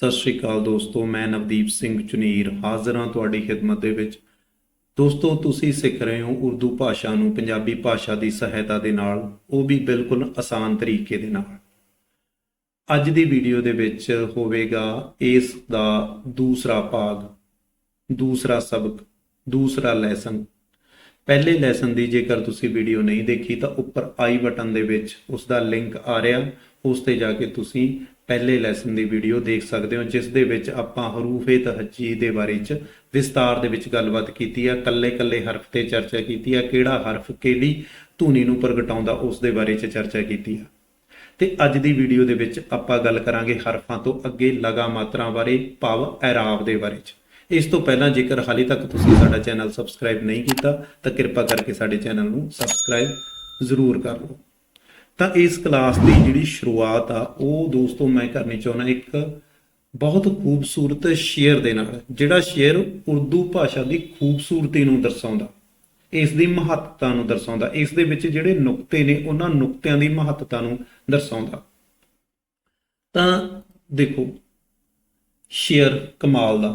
ਸਤਿ ਸ਼੍ਰੀ ਅਕਾਲ ਦੋਸਤੋ, ਮੈਂ ਨਵਦੀਪ ਸਿੰਘ ਚੁਨੀਰ, ਹਾਜ਼ਰ ਹਾਂ ਤੁਹਾਡੀ ਖਿਦਮਤ ਦੇ ਵਿੱਚ। ਦੋਸਤੋ, ਤੁਸੀਂ ਸਿੱਖ ਰਹੇ ਹੋ ਉਰਦੂ ਭਾਸ਼ਾ ਨੂੰ, ਪੰਜਾਬੀ ਭਾਸ਼ਾ ਦੀ ਸਹਾਇਤਾ ਦੇ ਨਾਲ, ਉਹ ਵੀ ਬਿਲਕੁਲ ਆਸਾਨ ਤਰੀਕੇ ਦੇ ਨਾਲ। ਅੱਜ ਦੀ ਵੀਡੀਓ ਦੇ ਵਿੱਚ ਹੋਵੇਗਾ ਇਸ ਦਾ ਦੂਸਰਾ ਭਾਗ, ਦੂਸਰਾ ਸਬਕ, ਦੂਸਰਾ ਲੈਸਨ ਪਹਿਲੇ ਲੈਸਨ ਦੀ ਜੇਕਰ ਤੁਸੀਂ ਵੀਡੀਓ ਨਹੀਂ ਦੇਖੀ, ਤਾਂ ਉੱਪਰ ਆਈ ਬਟਨ ਦੇ ਵਿੱਚ ਉਸ ਦਾ ਲਿੰਕ ਆ ਰਿਹਾ। ਉਸ ਤੇ ਜਾ ਕੇ ਤੁਸੀਂ ਪਹਿਲੇ ਲੈਸਨ ਦੀ ਵੀਡੀਓ ਦੇਖ ਸਕਦੇ ਹੋ, ਜਿਸ ਦੇ ਵਿੱਚ ਆਪਾਂ ਹਰੂਫੇ ਤਹਜੀ ਦੇ ਬਾਰੇ ਚ ਵਿਸਤਾਰ ਦੇ ਵਿੱਚ ਗੱਲਬਾਤ ਕੀਤੀ ਆ ਕੱਲੇ-ਕੱਲੇ ਹਰਫ ਤੇ ਚਰਚਾ ਕੀਤੀ ਆ, ਕਿਹੜਾ ਹਰਫ ਕਿਹੜੀ ਧੁਨੀ ਨੂੰ ਪ੍ਰਗਟਾਉਂਦਾ ਉਸ ਦੇ ਬਾਰੇ ਚ ਚਰਚਾ ਕੀਤੀ ਆ। ਤੇ ਅੱਜ ਦੀ ਵੀਡੀਓ ਦੇ ਵਿੱਚ ਆਪਾਂ ਗੱਲ ਕਰਾਂਗੇ ਹਰਫਾਂ ਤੋਂ ਅੱਗੇ ਲਗਾ ਮਾਤਰਾ ਬਾਰੇ, ਭਾਵ ਇਰਾਬ ਦੇ ਬਾਰੇ ਚ। ਇਸ ਤੋਂ ਪਹਿਲਾਂ ਜੇਕਰ ਹਾਲੇ ਤੱਕ ਤੁਸੀਂ ਸਾਡਾ ਚੈਨਲ ਸਬਸਕ੍ਰਾਈਬ ਨਹੀਂ ਕੀਤਾ, ਤਾਂ ਕਿਰਪਾ ਕਰਕੇ ਸਾਡੇ ਚੈਨਲ ਨੂੰ ਸਬਸਕ੍ਰਾਈਬ ਜ਼ਰੂਰ ਕਰ ਲਓ। ਤਾਂ ਇਸ ਕਲਾਸ ਦੀ ਜਿਹੜੀ ਸ਼ੁਰੂਆਤ ਆ, ਉਹ ਦੋਸਤੋ ਮੈਂ ਕਰਨੀ ਚਾਹੁੰਦਾ ਇੱਕ ਬਹੁਤ ਖੂਬਸੂਰਤ ਸ਼ੇਅਰ ਦੇ ਨਾਲ, ਜਿਹੜਾ ਸ਼ੇਅਰ ਉਰਦੂ ਭਾਸ਼ਾ ਦੀ ਖੂਬਸੂਰਤੀ ਨੂੰ ਦਰਸਾਉਂਦਾ, ਇਸ ਦੀ ਮਹੱਤਤਾ ਨੂੰ ਦਰਸਾਉਂਦਾ, ਇਸ ਦੇ ਵਿੱਚ ਜਿਹੜੇ ਨੁਕਤੇ ਨੇ, ਉਹਨਾਂ ਨੁਕਤਿਆਂ ਦੀ ਮਹੱਤਤਾ ਨੂੰ ਦਰਸਾਉਂਦਾ। ਤਾਂ ਦੇਖੋ ਸ਼ੇਅਰ ਕਮਾਲ ਦਾ,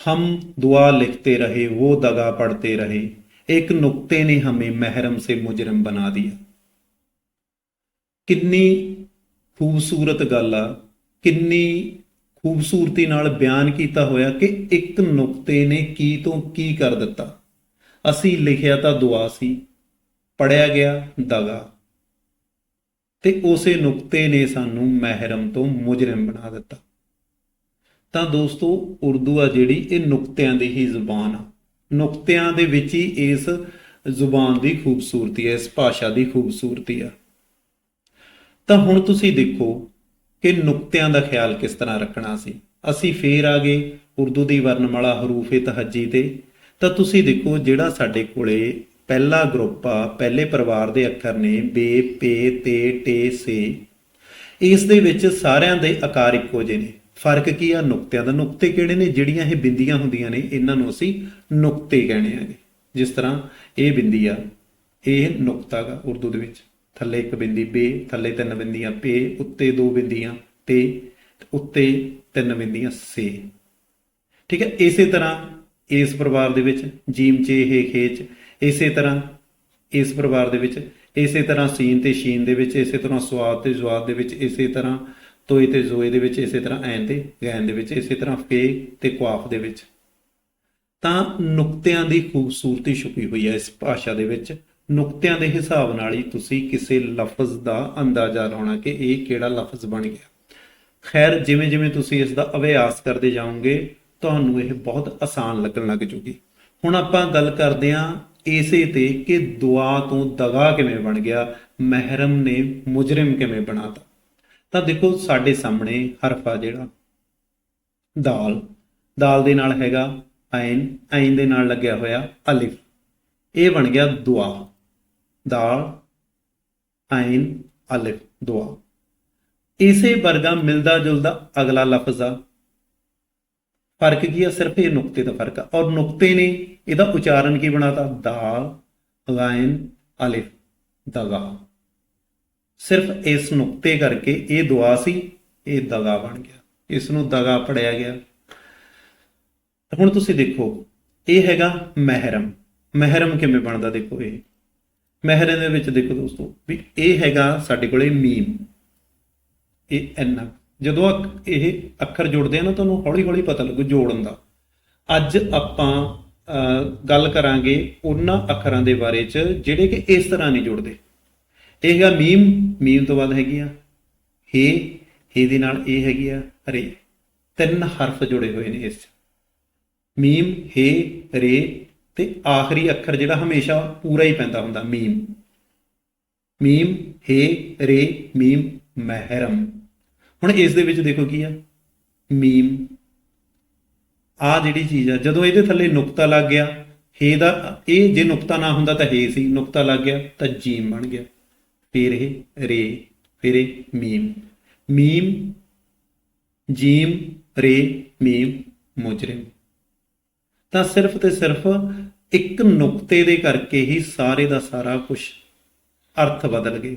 ਹਮ ਦੁਆ ਲਿਖਤੇ ਰਹੇ ਉਹ ਦਗਾ ਪੜਤੇ ਰਹੇ, ਇੱਕ ਨੁਕਤੇ ਨੇ ਹਮੇ ਮਹਿਰਮ ਸੇ ਮੁਜਰਮ ਬਣਾ ਦਿਆ। ਕਿੰਨੀ ਖੂਬਸੂਰਤ ਗੱਲ ਆ, ਕਿੰਨੀ ਖੂਬਸੂਰਤੀ ਨਾਲ ਬਿਆਨ ਕੀਤਾ ਹੋਇਆ ਕਿ ਇੱਕ ਨੁਕਤੇ ਨੇ ਕੀ ਤੋਂ ਕੀ ਕਰ ਦਿੱਤਾ। ਅਸੀਂ ਲਿਖਿਆ ਤਾਂ ਦੁਆ ਸੀ, ਪੜਿਆ ਗਿਆ ਦਗਾ। ਤੇ ਉਸੇ ਨੁਕਤੇ ਨੇ ਸਾਨੂੰ ਮਹਿਰਮ ਤੋਂ ਮੁਜਰਮ ਬਣਾ ਦਿੱਤਾ। ਤਾਂ ਦੋਸਤੋ, ਉਰਦੂ ਆ ਜਿਹੜੀ, ਇਹ ਨੁਕਤਿਆਂ ਦੀ ਹੀ ਜ਼ੁਬਾਨ ਆ। ਨੁਕਤਿਆਂ ਦੇ ਵਿੱਚ ਹੀ ਇਸ ਜ਼ੁਬਾਨ ਦੀ ਖੂਬਸੂਰਤੀ ਹੈ ਇਸ ਭਾਸ਼ਾ ਦੀ ਖੂਬਸੂਰਤੀ ਆ। ਤਾਂ ਹੁਣ ਤੁਸੀਂ ਦੇਖੋ ਕਿ ਨੁਕਤਿਆਂ ਦਾ ਖਿਆਲ ਕਿਸ ਤਰ੍ਹਾਂ ਰੱਖਣਾ ਸੀ। ਅਸੀਂ ਫੇਰ ਆ ਗਏ ਉਰਦੂ ਦੀ ਵਰਣਮਾਲਾ ਹਰੂਫੇ ਤਹੱਜੀ ਤੇ। ਤਾਂ ਤੁਸੀਂ ਦੇਖੋ ਜਿਹੜਾ ਸਾਡੇ ਕੋਲੇ ਪਹਿਲਾ ਗਰੁੱਪ ਆ, ਪਹਿਲੇ ਪਰਿਵਾਰ ਦੇ ਅੱਖਰ ਨੇ ਬੇ, ਪੇ, ਤੇ, ਟੇ, ਸੇ। ਇਸ ਦੇ ਵਿੱਚ ਸਾਰਿਆਂ ਦੇ ਆਕਾਰ ਇੱਕੋ ਜਿਹੇ ਨੇ। ਫ਼ਰਕ ਕੀ ਆ? ਨੁਕਤਿਆਂ ਦਾ। ਨੁਕਤੇ ਕਿਹੜੇ ਨੇ? ਜਿਹੜੀਆਂ ਇਹ ਬਿੰਦੀਆਂ ਹੁੰਦੀਆਂ ਨੇ, ਇਹਨਾਂ ਨੂੰ ਅਸੀਂ ਨੁਕਤੇ ਕਹਿੰਦੇ ਆਗੇ ਜਿਸ ਤਰ੍ਹਾਂ ਇਹ ਬਿੰਦੀ ਆ, ਇਹ ਨੁਕਤਾ ਗਾ ਉਰਦੂ ਦੇ ਵਿੱਚ। ਥੱਲੇ ਇੱਕ ਬਿੰਦੀ ਬੇ, ਥੱਲੇ ਤਿੰਨ ਬਿੰਦੀਆਂ ਪੇ, ਉੱਤੇ ਦੋ ਬਿੰਦੀਆਂ ਤੇ, ਉੱਤੇ ਤਿੰਨ ਬਿੰਦੀਆਂ ਸੇ। ਠੀਕ ਹੈ, ਇਸੇ ਤਰ੍ਹਾਂ ਇਸ ਪਰਿਵਾਰ ਦੇ ਵਿੱਚ ਜੀਮ ਚੇ, ਹੇ ਖੇਚ, ਇਸੇ ਤਰ੍ਹਾਂ ਇਸ ਪਰਿਵਾਰ ਦੇ ਵਿੱਚ, ਇਸੇ ਤਰ੍ਹਾਂ ਸੀਨ ਤੇ ਸ਼ੀਨ ਦੇ ਵਿੱਚ, ਇਸੇ ਤਰ੍ਹਾਂ ਸਵਾਦ ਤੇ ਜਵਾਦ ਦੇ ਵਿੱਚ, ਇਸੇ ਤਰ੍ਹਾਂ ਤੋਏ ਤੇ ਜ਼ੋਏ ਦੇ ਵਿੱਚ, ਇਸੇ ਤਰ੍ਹਾਂ ਐਨ ਤੇ ਗੈਨ ਦੇ ਵਿੱਚ, ਇਸੇ ਤਰ੍ਹਾਂ ਫੇ ਤੇ ਕੁਆਫ ਦੇ ਵਿੱਚ। ਤਾਂ ਨੁਕਤਿਆਂ ਦੀ ਖੂਬਸੂਰਤੀ ਛੁਪੀ ਹੋਈ ਹੈ ਇਸ ਭਾਸ਼ਾ ਦੇ ਵਿੱਚ। ਨੁਕਤਿਆਂ ਦੇ ਹਿਸਾਬ ਨਾਲ ਹੀ ਤੁਸੀਂ ਕਿਸੇ ਲਫ਼ਜ਼ ਦਾ ਅੰਦਾਜ਼ਾ ਲਾਉਣਾ ਕਿ ਇਹ ਕਿਹੜਾ ਲਫ਼ਜ਼ ਬਣ ਗਿਆ। ਖੈਰ ਜਿਵੇਂ ਜਿਵੇਂ ਤੁਸੀਂ ਇਸ ਦਾ ਅਭਿਆਸ ਕਰਦੇ ਜਾਓਗੇ, ਤੁਹਾਨੂੰ ਇਹ ਬਹੁਤ ਆਸਾਨ ਲੱਗਣ ਲੱਗ ਜੂਗੀ। ਹੁਣ ਆਪਾਂ ਗੱਲ ਕਰਦੇ ਹਾਂ ਇਸੇ ਤੇ ਕਿ ਦੁਆ ਤੋਂ ਦਗਾ ਕਿਵੇਂ ਬਣ ਗਿਆ, ਮਹਿਰਮ ਨੇ ਮੁਜਰਮ ਕਿਵੇਂ ਬਣਾਤਾ। ਤਾਂ ਦੇਖੋ ਸਾਡੇ ਸਾਹਮਣੇ ਹਰਫਾ ਜਿਹੜਾ। ਦਾਲ। ਦਾਲ ਦੇ ਨਾਲ ਹੈਗਾ ਐਨ ਐਨ ਦੇ ਨਾਲ ਲੱਗਿਆ ਹੋਇਆ ਅਲਿਫ। ਇਹ ਬਣ ਗਿਆ ਦੁਆ। ਦਾਲ ਆਇਨ ਅਲਿਫ ਦੁਆ। ਇਸੇ ਵਰਗਾ ਮਿਲਦਾ ਜੁਲਦਾ ਅਗਲਾ ਲਫ਼ਜ਼ ਆ। ਫ਼ਰਕ ਕੀ ਆ? ਸਿਰਫ ਇਹ ਨੁਕਤੇ ਦਾ ਫ਼ਰਕ ਆ। ਔਰ ਨੁਕਤੇ ਨੇ ਇਹਦਾ ਉਚਾਰਨ ਕੀ ਬਣਾਤਾ? ਦਾਲ ਗਾਇਨ ਅਲਿਫ ਦਗਾ। ਸਿਰਫ ਇਸ ਨੁਕਤੇ ਕਰਕੇ ਇਹ ਦੁਆ ਸੀ, ਇਹ ਦਗਾ ਬਣ ਗਿਆ। ਇਸ ਨੂੰ ਦਗਾ ਪੜਿਆ ਗਿਆ। ਹੁਣ ਤੁਸੀਂ ਦੇਖੋ, ਇਹ ਹੈਗਾ ਮਹਿਰਮ। ਮਹਿਰਮ ਕਿਵੇਂ ਬਣਦਾ? ਦੇਖੋ ਇਹ। ਮਹਿਰਮ ਦੇ ਵਿੱਚ ਦੇਖੋ ਦੋਸਤੋ, ਵੀ ਇਹ ਹੈਗਾ ਸਾਡੇ ਕੋਲੇ ਮੀਮ। ਇਹ ਐਨਾ। ਜਦੋਂ ਇਹ ਅੱਖਰ ਜੁੜਦੇ ਆ ਨਾ ਤੁਹਾਨੂੰ ਹੌਲੀ ਹੌਲੀ ਪਤਾ ਲੱਗੂ ਜੋੜਨ ਦਾ। ਅੱਜ ਆਪਾਂ ਗੱਲ ਕਰਾਂਗੇ ਉਹਨਾਂ ਅੱਖਰਾਂ ਦੇ ਬਾਰੇ ਚ ਜਿਹੜੇ ਕਿ ਇਸ ਤਰ੍ਹਾਂ ਨਹੀਂ ਜੁੜਦੇ। ਇਹ ਹੈਗਾ ਮੀਮ ਮੀਮ ਤੋਂ ਬਾਅਦ ਹੈਗੀ ਆ ਹੇ ਹੇ ਦੇ ਨਾਲ ਇਹ ਹੈਗੀ ਆ, ਰੇ। ਤਿੰਨ ਹਰਫ ਜੁੜੇ ਹੋਏ ਨੇ ਇਸ 'ਚ। ਮੀਮ, ਹੇ, ਰੇ ਤੇ ਆਖਰੀ ਅੱਖਰ ਜਿਹੜਾ ਹਮੇਸ਼ਾ ਪੂਰਾ ਹੀ ਪੈਂਦਾ ਹੁੰਦਾ, ਮੀਮ। ਮੀਮ, ਹੇ, ਰੇ, ਮੀਮ, ਮਹਿਰਮ। ਹੁਣ ਇਸ ਦੇ ਵਿੱਚ ਦੇਖੋ ਕੀ ਆ? ਮੀਮ। ਆ ਜਿਹੜੀ ਚੀਜ਼ ਆ, ਜਦੋਂ ਇਹਦੇ ਥੱਲੇ ਨੁਕਤਾ ਲੱਗ ਗਿਆ, ਹੇ ਦਾ, ਇਹ ਜੇ ਨੁਕਤਾ ਨਾ ਹੁੰਦਾ ਤਾਂ ਹੇ ਸੀ, ਨੁਕਤਾ ਲੱਗ ਗਿਆ ਤਾਂ ਜੀਮ ਬਣ ਗਿਆ। ਫਿਰ ਇਹ ਰੇ, ਫਿਰ ਇਹ ਮੀਮ। ਮੀਮ, ਜੀਮ, ਰੇ, ਮੀਮ, ਮੁਜਰਿਮ। ਤਾਂ ਸਿਰਫ ਤੇ ਸਿਰਫ ਇੱਕ ਨੁਕਤੇ ਦੇ ਕਰਕੇ ਹੀ ਸਾਰੇ ਦਾ ਸਾਰਾ ਕੁਝ ਅਰਥ ਬਦਲ ਗਏ।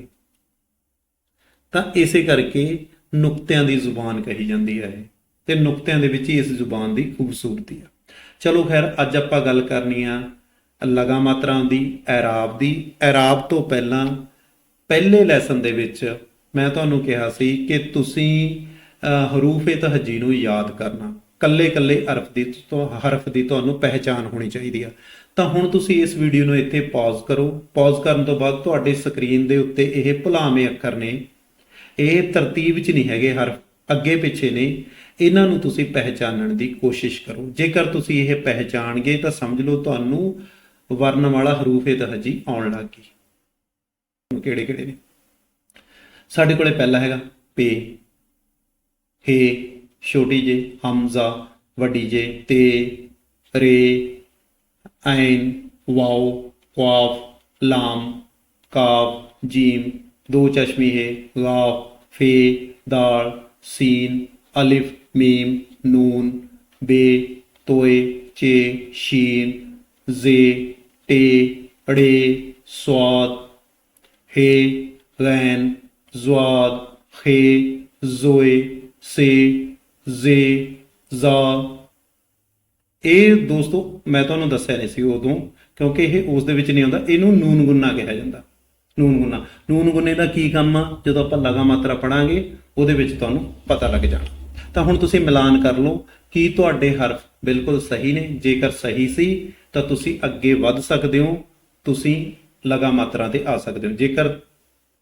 ਤਾਂ ਇਸੇ ਕਰਕੇ ਨੁਕਤਿਆਂ ਦੀ ਜ਼ੁਬਾਨ ਕਹੀ ਜਾਂਦੀ ਹੈ ਇਹ ਤੇ ਨੁਕਤਿਆਂ ਦੇ ਵਿੱਚ ਹੀ ਇਸ ਜ਼ੁਬਾਨ ਦੀ ਖੂਬਸੂਰਤੀ ਆ। ਚਲੋ ਖੈਰ ਅੱਜ ਆਪਾਂ ਗੱਲ ਕਰਨੀ ਆ ਲਗਾ ਮਾਤਰਾ ਦੀ ਐਰਾਬ ਦੀ। ਐਰਾਬ ਤੋਂ ਪਹਿਲਾਂ ਪਹਿਲੇ ਲੈਸਨ ਦੇ ਵਿੱਚ ਮੈਂ ਤੁਹਾਨੂੰ ਕਿਹਾ ਸੀ ਕਿ ਤੁਸੀਂ ਅਹ, ਹਰੂਫ ਤਹਜੀ ਨੂੰ ਯਾਦ ਕਰਨਾ। ਕੱਲੇ ਕੱਲੇ ਹਰਫ ਦੀ ਤੋਂ, ਹਰਫ ਦੀ ਤੁਹਾਨੂੰ ਪਹਿਚਾਨ ਹੋਣੀ ਚਾਹੀਦੀ ਆ। ਤਾਂ ਹੁਣ ਤੁਸੀਂ ਇਸ ਵੀਡੀਓ ਨੂੰ ਇੱਥੇ ਪਾਜ਼ ਕਰੋ। ਪਾਜ਼ ਕਰਨ ਤੋਂ ਬਾਅਦ ਤੁਹਾਡੇ ਸਕਰੀਨ ਦੇ ਉੱਤੇ ਇਹ ਭੁਲਾਵੇਂ ਅੱਖਰ ਨੇ। ਇਹ ਤਰਤੀਬ 'ਚ ਨਹੀਂ ਹੈਗੇ ਹਰਫ, ਅੱਗੇ ਪਿੱਛੇ ਨੇ। ਇਹਨਾਂ ਨੂੰ ਤੁਸੀਂ ਪਹਿਚਾਨਣ ਦੀ ਕੋਸ਼ਿਸ਼ ਕਰੋ। ਜੇਕਰ ਤੁਸੀਂ ਇਹ ਪਹਿਚਾਣਗੇ ਤਾਂ ਸਮਝ ਲਓ ਤੁਹਾਨੂੰ ਵਰਨ ਵਾਲਾ ਹਰੂਫ ਇਹ ਤਹਜੀ ਆਉਣ ਲੱਗ ਗਈ। ਕਿਹੜੇ ਕਿਹੜੇ ਨੇ? ਸਾਡੇ ਕੋਲੇ ਪਹਿਲਾ ਹੈਗਾ ਪੇ, ਹੇ छोटी जे, हमजा वी जे, ते, रे, ऐन, वाओ, क्वाफ, लाम, काफ, जीम, दो चश्मी है गाफ फे, दाल, सीन, अलिफ, मीम, नून, बे, तोए, चे, शीन, जे, टे अड़े स्वाद, हे गैन जुआद खे, जोए, से ਜ਼ੇ za ਇਹ ਦੋਸਤੋ, ਮੈਂ ਤੁਹਾਨੂੰ ਦੱਸਿਆ ਨਹੀਂ ਸੀ ਉਦੋਂ, ਕਿਉਂਕਿ ਇਹ ਉਸ ਦੇ ਵਿੱਚ ਨਹੀਂ ਆਉਂਦਾ। ਇਹਨੂੰ ਨੂਨ ਗੁੰਨਾ ਕਿਹਾ ਜਾਂਦਾ। ਨੂਨ ਗੁੰਨਾ। ਨੂਨ ਗੁੰਨੇ ਦਾ ਕੀ ਕੰਮ ਆ? ਜਦੋਂ ਆਪਾਂ ਲਗਾ ਮਾਤਰਾ ਪੜਾਂਗੇ, ਉਹਦੇ ਵਿੱਚ ਤੁਹਾਨੂੰ ਪਤਾ ਲੱਗ ਜਾਣਾ। ਤਾਂ ਹੁਣ ਤੁਸੀਂ ਮਿਲਾਨ ਕਰ ਲਓ ਕੀ ਤੁਹਾਡੇ ਹਰਫ ਬਿਲਕੁਲ ਸਹੀ ਨੇ। ਜੇਕਰ ਸਹੀ ਸੀ, ਤਾਂ ਤੁਸੀਂ ਅੱਗੇ ਵੱਧ ਸਕਦੇ ਹੋ। ਤੁਸੀਂ ਲਗਾ ਮਾਤਰਾ ਤੇ ਆ ਸਕਦੇ ਹੋ। ਜੇਕਰ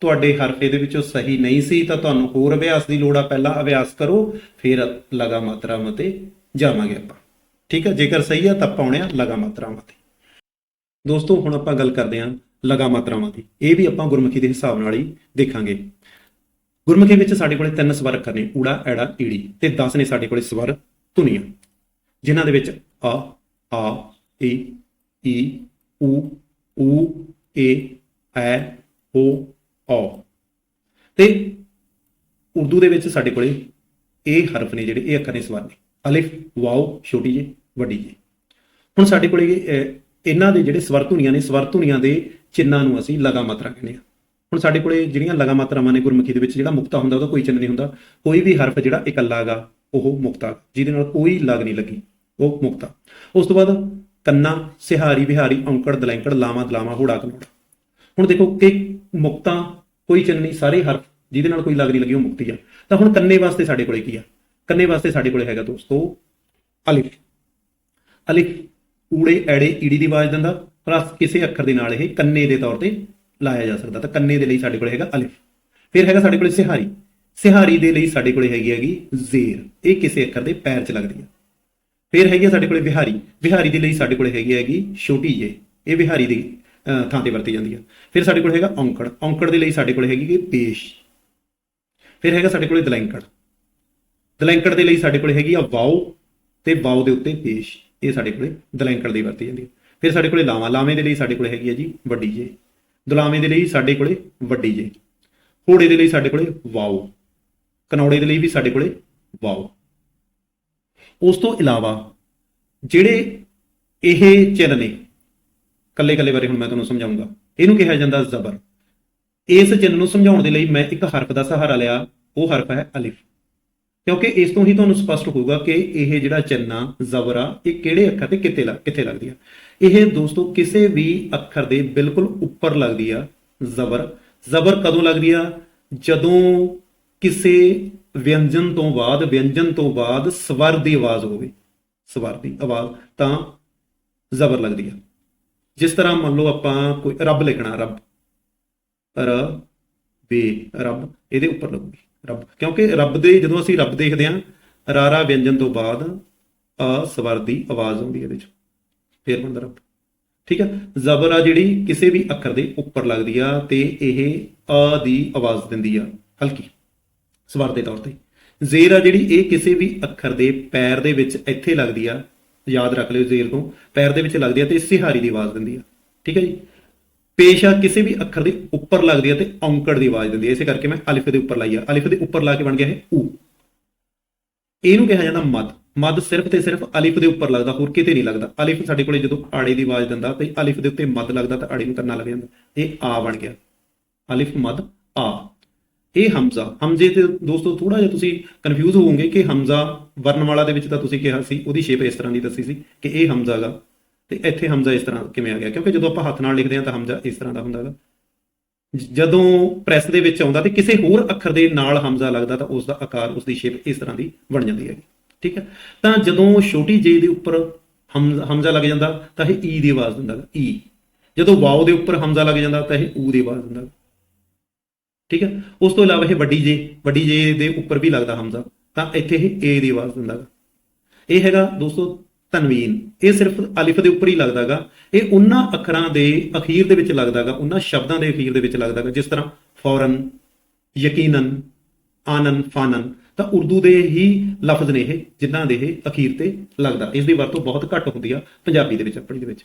ਤੁਹਾਡੇ ਹਰਫੇ ਦੇ ਵਿੱਚੋਂ ਸਹੀ ਨਹੀਂ ਸੀ, ਤਾਂ ਤੁਹਾਨੂੰ ਹੋਰ ਅਭਿਆਸ ਦੀ ਲੋੜ ਆ, ਪਹਿਲਾਂ ਅਭਿਆਸ ਕਰੋ, ਫਿਰ ਲਗਾ ਮਾਤਰਾ ਮਤੇ ਜਾਵਾਂਗੇ ਆਪਾਂ। ਠੀਕ ਹੈ ਜੇਕਰ ਸਹੀ ਆ, ਤਾਂ ਪਾਉਣੇ ਆ ਲਗਾ ਮਾਤਰਾਵਾਂ ਤੇ ਦੋਸਤੋ, ਹੁਣ ਆਪਾਂ ਗੱਲ ਕਰਦੇ ਹਾਂ ਲਗਾ ਮਾਤਰਾਵਾਂ ਦੀ ਇਹ ਵੀ ਆਪਾਂ ਗੁਰਮੁਖੀ ਦੇ ਹਿਸਾਬ ਨਾਲ ਹੀ ਦੇਖਾਂਗੇ। ਗੁਰਮੁਖੀ ਵਿੱਚ ਸਾਡੇ ਕੋਲੇ ਤਿੰਨ ਸਵਰ ਅੱਖਰ ਨੇ ਊੜਾ, ਐੜਾ, ਈੜੀ, ਤੇ 10 ਨੇ ਸਾਡੇ ਕੋਲੇ ਸਵਰ ਧੁਨੀਆਂ। ਜਿਨ੍ਹਾਂ ਦੇ ਵਿੱਚ ਆ ਆ, ਈ ਈ, ਊ ਊ, ਏ, ਐ, ਓ ਔ ਤੇ ਉਰਦੂ ਦੇ ਵਿੱਚ ਸਾਡੇ ਕੋਲੇ ਇਹ ਹਰਫ ਨੇ ਜਿਹੜੇ, ਇਹ ਅੱਖਰ ਨੇ ਸਵਰ ਨੇ। ਅਲਿਫ, ਵਾਓ, ਛੋਟੀ ਜਿਹੀ, ਵੱਡੀ ਜਿਹੀ। ਹੁਣ ਸਾਡੇ ਕੋਲੇ ਇਹਨਾਂ ਦੇ ਜਿਹੜੇ ਸਵਰ ਧੁਨੀਆਂ ਨੇ ਸਵਰ ਧੁਨੀਆਂ ਦੇ ਚਿੰਨਾਂ ਨੂੰ ਅਸੀਂ ਲਗਾ ਮਾਤਰਾ ਕਹਿੰਦੇ ਆ ਹੁਣ ਸਾਡੇ ਕੋਲੇ ਜਿਹੜੀਆਂ ਲਗਾ ਮਾਤਰਾਵਾਂ ਨੇ ਗੁਰਮੁਖੀ ਦੇ ਵਿੱਚ, ਜਿਹੜਾ ਮੁਕਤਾ ਹੁੰਦਾ, ਉਹਦਾ ਕੋਈ ਚਿੰਨ ਨਹੀਂ ਹੁੰਦਾ। ਕੋਈ ਵੀ ਹਰਫ ਜਿਹੜਾ ਇਕੱਲਾ ਹੈਗਾ ਉਹ ਮੁਕਤਾ ਜਿਹਦੇ ਨਾਲ ਕੋਈ ਲਗ ਨਹੀਂ ਲੱਗੀ, ਉਹ ਮੁਕਤਾ। ਉਸ ਤੋਂ ਬਾਅਦ ਕੰਨਾ, ਸਿਹਾਰੀ, ਵਿਹਾਰੀ, ਔਂਕੜ, ਦਲੈਂਕੜ, ਲਾਵਾਂ, ਦਲਾਵਾਂ ਹੋੜਾ ਕਨੋੜਾ ਹੁਣ ਦੇਖੋ ਕਿ ਮੁਕਤਾ ਕੋਈ ਚੰਨੀ ਸਾਰੇ ਹਰਫ ਜਿਹਦੇ ਨਾਲ ਕੋਈ ਲੱਗਦੀ ਲੱਗੀ, ਉਹ ਮੁਕਤੀ ਆ। ਤਾਂ ਹੁਣ ਕੰਨੇ ਵਾਸਤੇ ਸਾਡੇ ਕੋਲੇ ਕੀ ਆ? ਕੰਨੇ ਵਾਸਤੇ ਸਾਡੇ ਕੋਲੇ ਹੈਗਾ ਦੋਸਤੋ, ਅਲਿਫ। ਅਲਿਫ ਊੜੇ, ਐੜੇ, ਈੜੀ ਦੀ ਆਵਾਜ਼ ਦਿੰਦਾ ਪਲੱਸ ਕਿਸੇ ਅੱਖਰ ਦੇ ਨਾਲ ਇਹ ਕੰਨੇ ਦੇ ਤੌਰ ਤੇ ਲਾਇਆ ਜਾ ਸਕਦਾ। ਤਾਂ ਕੰਨੇ ਦੇ ਲਈ ਸਾਡੇ ਕੋਲੇ ਹੈਗਾ ਅਲਿਫ। ਫਿਰ ਹੈਗਾ ਸਾਡੇ ਕੋਲੇ ਸਿਹਾਰੀ। ਸਿਹਾਰੀ ਦੇ ਲਈ ਸਾਡੇ ਕੋਲੇ ਹੈਗੀ ਹੈਗੀ ਜ਼ੇਰ। ਇਹ ਕਿਸੇ ਅੱਖਰ ਦੇ ਪੈਰ 'ਚ ਲੱਗਦੀ ਹੈ ਫਿਰ ਹੈਗੀ ਆ ਸਾਡੇ ਕੋਲੇ ਵਿਹਾਰੀ। ਵਿਹਾਰੀ ਦੇ ਲਈ ਸਾਡੇ ਕੋਲੇ ਹੈਗੀ ਹੈਗੀ ਛੋਟੀ ਜੇ ਇਹ ਵਿਹਾਰੀ ਦੀ ਥਾਂ ਤੇ ਵਰਤੀ ਜਾਂਦੀ ਹੈ ਫਿਰ ਸਾਡੇ ਕੋਲ ਹੈਗਾ ਔਂਕੜ। ਔਂਕੜ ਦੇ ਲਈ ਸਾਡੇ ਕੋਲ ਹੈਗੀ ਕਿ ਪੇਸ਼। ਫਿਰ ਹੈਗਾ ਸਾਡੇ ਕੋਲ ਦਲੈਂਕੜ। ਦਲੈਂਕੜ ਦੇ ਲਈ ਸਾਡੇ ਕੋਲ ਹੈਗੀ ਆ ਵਾਓ ਤੇ ਵਾਓ ਦੇ ਉੱਤੇ ਪੇਸ਼। ਇਹ ਸਾਡੇ ਕੋਲ ਦਲੈਂਕੜ ਦੀ ਵਰਤੀ ਜਾਂਦੀ ਹੈ ਫਿਰ ਸਾਡੇ ਕੋਲੇ ਲਾਵਾਂ। ਲਾਵੇਂ ਦੇ ਲਈ ਸਾਡੇ ਕੋਲੇ ਹੈਗੀ ਆ ਜੀ ਵੱਡੀ ਜੇ ਦੁਲਾਵੇਂ ਦੇ ਲਈ ਸਾਡੇ ਕੋਲੇ ਵੱਡੀ ਜੇ ਹੋੜੇ ਦੇ ਲਈ ਸਾਡੇ ਕੋਲੇ ਵਾਓ। ਕਨੌੜੇ ਦੇ ਲਈ ਵੀ ਸਾਡੇ ਕੋਲੇ ਵਾਓ। ਉਸ ਤੋਂ ਇਲਾਵਾ ਜਿਹੜੇ ਇਹ ਚਿੰਨ੍ਹ ਨੇ ਕੱਲੇ ਕੱਲੇ ਬਾਰੇ ਹੁਣ ਮੈਂ ਤੁਹਾਨੂੰ ਸਮਝਾਉਂਗਾ। ਇਹਨੂੰ ਕਿਹਾ ਜਾਂਦਾ ਜ਼ਬਰ। ਇਸ ਚਿੰਨ੍ਹ ਨੂੰ ਸਮਝਾਉਣ ਦੇ ਲਈ ਮੈਂ ਇੱਕ ਹਰਫ ਦਾ ਸਹਾਰਾ ਲਿਆ, ਉਹ ਹਰਫ ਹੈ ਅਲਿਫ। ਕਿਉਂਕਿ ਇਸ ਤੋਂ ਹੀ ਤੁਹਾਨੂੰ ਸਪਸ਼ਟ ਹੋਊਗਾ ਕਿ ਇਹ ਜਿਹੜਾ ਚਿੰਨ੍ਹ ਆ, ਜ਼ਬਰ ਆ, ਇਹ ਕਿਹੜੇ ਅੱਖਰ ਤੇ ਕਿੱਥੇ ਲੱਗ, ਕਿੱਥੇ ਲੱਗਦੀ ਆ। ਇਹ ਦੋਸਤੋ ਕਿਸੇ ਵੀ ਅੱਖਰ ਦੇ ਬਿਲਕੁਲ ਉੱਪਰ ਲੱਗਦੀ ਆ, ਜ਼ਬਰ। ਜ਼ਬਰ ਕਦੋਂ ਲੱਗਦੀ ਆ? ਜਦੋਂ ਕਿਸੇ ਵਿਅੰਜਨ ਤੋਂ ਬਾਅਦ, ਵਿਅੰਜਨ ਤੋਂ ਬਾਅਦ ਸਵਰ ਦੀ ਆਵਾਜ਼ ਹੋਵੇ। ਸਵਰ ਦੀ ਆਵਾਜ਼ ਤਾਂ ਜ਼ਬਰ ਲੱਗਦੀ ਆ। ਜਿਸ ਤਰ੍ਹਾਂ ਮੰਨ ਲਓ ਆਪਾਂ ਕੋਈ ਰੱਬ ਲਿਖਣਾ, ਰੱਬ। ਰ ਬੇ ਰੱਬ ਇਹਦੇ ਉੱਪਰ ਲੱਗੂਗੀ, ਰੱਬ। ਕਿਉਂਕਿ ਰੱਬ ਦੇ ਜਦੋਂ ਅਸੀਂ ਰੱਬ ਦੇਖਦੇ ਹਾਂ, ਰਾਰਾ ਵਿਅੰਜਨ ਤੋਂ ਬਾਅਦ ਅ ਸਵਰ ਦੀ ਆਵਾਜ਼ ਆਉਂਦੀ ਇਹਦੇ ਚ। ਫੇਰ ਬਣਦਾ ਰੱਬ। ਠੀਕ ਹੈ? ਜ਼ਬਰ ਆ ਜਿਹੜੀ ਕਿਸੇ ਵੀ ਅੱਖਰ ਦੇ ਉੱਪਰ ਲੱਗਦੀ ਆ ਤੇ ਇਹ ਅ ਦੀ ਆਵਾਜ਼ ਦਿੰਦੀ ਆ, ਹਲਕੀ। ਸਵਰ ਦੇ ਤੌਰ ਤੇ। ਜ਼ੇਰ ਆ ਜਿਹੜੀ ਇਹ ਕਿਸੇ ਵੀ ਅੱਖਰ ਦੇ ਪੈਰ ਦੇ ਵਿੱਚ ਇੱਥੇ ਲੱਗਦੀ ਆ ਯਾਦ ਰੱਖ ਲਿਓ ਜ਼ੇਰ ਤੋਂ, ਪੈਰ ਦੇ ਵਿੱਚ ਲੱਗਦੀ ਹੈ ਤੇ ਸਿਹਾਰੀ ਦੀ ਆਵਾਜ਼ ਦਿੰਦੀ ਆ। ਠੀਕ ਹੈ ਜੀ? ਪੇਸ਼ਾ ਕਿਸੇ ਵੀ ਅੱਖਰ ਦੇ ਉੱਪਰ ਲੱਗਦੀ ਹੈ ਤੇ ਔਂਕੜ ਦੀ ਆਵਾਜ਼ ਦਿੰਦੀ ਹੈ ਇਸੇ ਕਰਕੇ ਮੈਂ ਅਲਿਫ ਦੇ ਉੱਪਰ ਲਾਈ ਆ। ਅਲਿਫ ਦੇ ਉੱਪਰ ਲਾ ਕੇ ਬਣ ਗਿਆ ਇਹ ਊ। ਇਹਨੂੰ ਕਿਹਾ ਜਾਂਦਾ ਮਦ ਮਦ ਸਿਰਫ ਤੇ ਸਿਰਫ ਅਲਿਫ ਦੇ ਉੱਪਰ ਲੱਗਦਾ, ਹੋਰ ਕਿਤੇ ਨਹੀਂ ਲੱਗਦਾ। ਅਲਿਫ ਸਾਡੇ ਕੋਲੇ ਜਦੋਂ ਆੜੇ ਦੀ ਆਵਾਜ਼ ਦਿੰਦਾ, ਤੇ ਅਲਿਫ ਦੇ ਉੱਤੇ ਮਦ ਲੱਗਦਾ ਤਾਂ ਆੜੇ ਨੂੰ ਕੰਨਾ ਲੱਗ ਜਾਂਦਾ। ਇਹ ਆ ਬਣ ਗਿਆ। ਅਲਿਫ ਮਦ ਆ। ਇਹ ਹਮਜ਼ਾ। ਹਮਜ਼ੇ ਤੇ ਦੋਸਤੋ ਥੋੜਾ ਜਿਹਾ ਤੁਸੀਂ ਕਨਫਿਊਜ਼ ਹੋਵੋਗੇ ਕਿ ਹਮਜ਼ਾ ਵਰਨਮਾਲਾ ਦੇ ਵਿੱਚ ਤਾਂ ਤੁਸੀਂ ਕਿਹਾ ਸੀ, ਉਹਦੀ ਸ਼ੇਪ ਇਸ ਤਰ੍ਹਾਂ ਦੀ ਦੱਸੀ ਸੀ ਕਿ ਇਹ ਹਮਜ਼ਾ ਗਾ। ਤੇ ਇੱਥੇ ਹਮਜ਼ਾ ਇਸ ਤਰ੍ਹਾਂ ਕਿਵੇਂ ਆ ਗਿਆ? ਕਿਉਂਕਿ ਜਦੋਂ ਆਪਾਂ ਹੱਥ ਨਾਲ ਲਿਖਦੇ ਹਾਂ ਤਾਂ ਹਮਜ਼ਾ ਇਸ ਤਰ੍ਹਾਂ ਦਾ ਹੁੰਦਾ ਹੈਗਾ ਜਦੋਂ ਪ੍ਰੈਸ ਦੇ ਵਿੱਚ ਆਉਂਦਾ ਤੇ ਕਿਸੇ ਹੋਰ ਅੱਖਰ ਦੇ ਨਾਲ ਹਮਜ਼ਾ ਲੱਗਦਾ ਤਾਂ ਉਸ ਦਾ ਆਕਾਰ ਉਸ ਦੀ ਸ਼ੇਪ ਇਸ ਤਰ੍ਹਾਂ ਦੀ ਬਣ ਜਾਂਦੀ ਹੈਗੀ। ਠੀਕ ਹੈ? ਤਾਂ ਜਦੋਂ ਛੋਟੀ ਜੇ ਦੇ ਉੱਪਰ ਹਮ- ਹਮਜ਼ਾ ਲੱਗ ਜਾਂਦਾ ਤਾਂ ਇਹ ਈ ਦੀ ਆਵਾਜ਼ ਦਿੰਦਾ ਗਾ ਈ ਜਦੋਂ ਵਾਓ ਦੇ ਉੱਪਰ ਹਮਜ਼ਾ ਲੱਗ ਜਾਂਦਾ ਤਾਂ ਇਹ ਊ ਦੀ ਆਵਾਜ਼ ਦਿੰਦਾ ਗਾ। ਠੀਕ ਹੈ? ਉਸ ਤੋਂ ਇਲਾਵਾ ਇਹ ਵੱਡੀ ਜੇ ਵੱਡੀ ਜੇ ਦੇ ਉੱਪਰ ਵੀ ਲੱਗਦਾ ਹਮਜ਼ਾ। ਤਾਂ ਇੱਥੇ ਇਹ ਏ ਦੀ ਆਵਾਜ਼ ਦਿੰਦਾ ਗਾ। ਇਹ ਹੈਗਾ ਦੋਸਤੋ ਤਨਵੀਨ। ਇਹ ਸਿਰਫ ਅਲਿਫ ਦੇ ਉੱਪਰ ਹੀ ਲੱਗਦਾਗਾ। ਇਹ ਉਹਨਾਂ ਅੱਖਰਾਂ ਦੇ ਅਖੀਰ ਦੇ ਵਿੱਚ ਲੱਗਦਾਗਾ, ਉਹਨਾਂ ਸ਼ਬਦਾਂ ਦੇ ਅਖੀਰ ਦੇ ਵਿੱਚ ਲੱਗਦਾਗਾ, ਜਿਸ ਤਰ੍ਹਾਂ ਫੌਰਨ, ਯਕੀਨਨ, ਆਨਨ, ਫਾਨਨ। ਤਾਂ ਉਰਦੂ ਦੇ ਹੀ ਲਫ਼ਜ਼ ਨੇ ਇਹ, ਜਿਨ੍ਹਾਂ ਦੇ ਇਹ ਅਖੀਰ ਤੇ ਲੱਗਦਾ। ਇਸ ਦੀ ਵਰਤੋਂ ਬਹੁਤ ਘੱਟ ਹੁੰਦੀ ਆ ਪੰਜਾਬੀ ਦੇ ਵਿੱਚ, ਆਪਣੀ ਦੇ ਵਿੱਚ।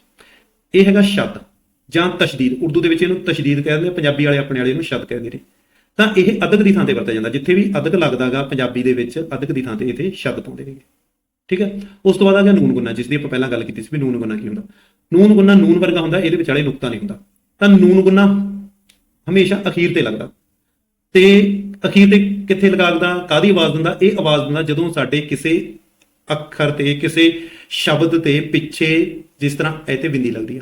ਇਹ ਹੈਗਾ ਸ਼ਬਦ ਜਾਂ ਤਸ਼ਦੀਦ। ਉਰਦੂ ਦੇ ਵਿੱਚ ਇਹਨੂੰ ਤਸ਼ਦੀਦ ਕਹਿੰਦੇ ਆ, ਪੰਜਾਬੀ ਵਾਲੇ ਆਪਣੇ ਵਾਲੇ ਨੂੰ ਸ਼ਦ ਕਹਿੰਦੇ ਨੇ। ਤਾਂ ਇਹ ਅਦਕ ਦੀ ਥਾਂ ਤੇ ਵਰਤਿਆ ਜਾਂਦਾ। ਜਿੱਥੇ ਵੀ ਅਦਕ ਲੱਗਦਾਗਾ ਪੰਜਾਬੀ ਦੇ ਵਿੱਚ, ਅਦਕ ਦੀ ਥਾਂ ਤੇ ਇੱਥੇ ਸ਼ਬਦ ਪਾਉਂਦੇ ਨੇਗੇ। ਠੀਕ ਹੈ? ਉਸ ਤੋਂ ਬਾਅਦ ਆ ਗਿਆ ਨੂਨ ਗੁੰਨਾ, ਜਿਸ ਦੀ ਆਪਾਂ ਪਹਿਲਾਂ ਗੱਲ ਕੀਤੀ ਸੀ ਵੀ ਨੂਨ ਗੁੰਨਾ ਕੀ ਹੁੰਦਾ। ਨੂਨ ਗੁੰਨਾ ਨੂਨ ਵਰਗਾ ਹੁੰਦਾ, ਇਹਦੇ ਵਿਚਾਲੇ ਨੁਕਤਾ ਨਹੀਂ ਹੁੰਦਾ। ਤਾਂ ਨੂਨ ਗੁੰਨਾ ਹਮੇਸ਼ਾ ਅਖੀਰ ਤੇ ਲੱਗਦਾ। ਤੇ ਅਖੀਰ ਤੇ ਕਿੱਥੇ ਲਗਾਗਦਾ? ਕਾਦੀ ਆਵਾਜ਼ ਦਿੰਦਾ? ਇਹ ਆਵਾਜ਼ ਦਿੰਦਾ ਜਦੋਂ ਸਾਡੇ ਕਿਸੇ ਅੱਖਰ ਤੇ, ਕਿਸੇ ਸ਼ਬਦ ਤੇ ਪਿੱਛੇ ਜਿਸ ਤਰ੍ਹਾਂ ਇਹ ਤੇ ਬਿੰਦੀ ਲੱਗਦੀ ਆ।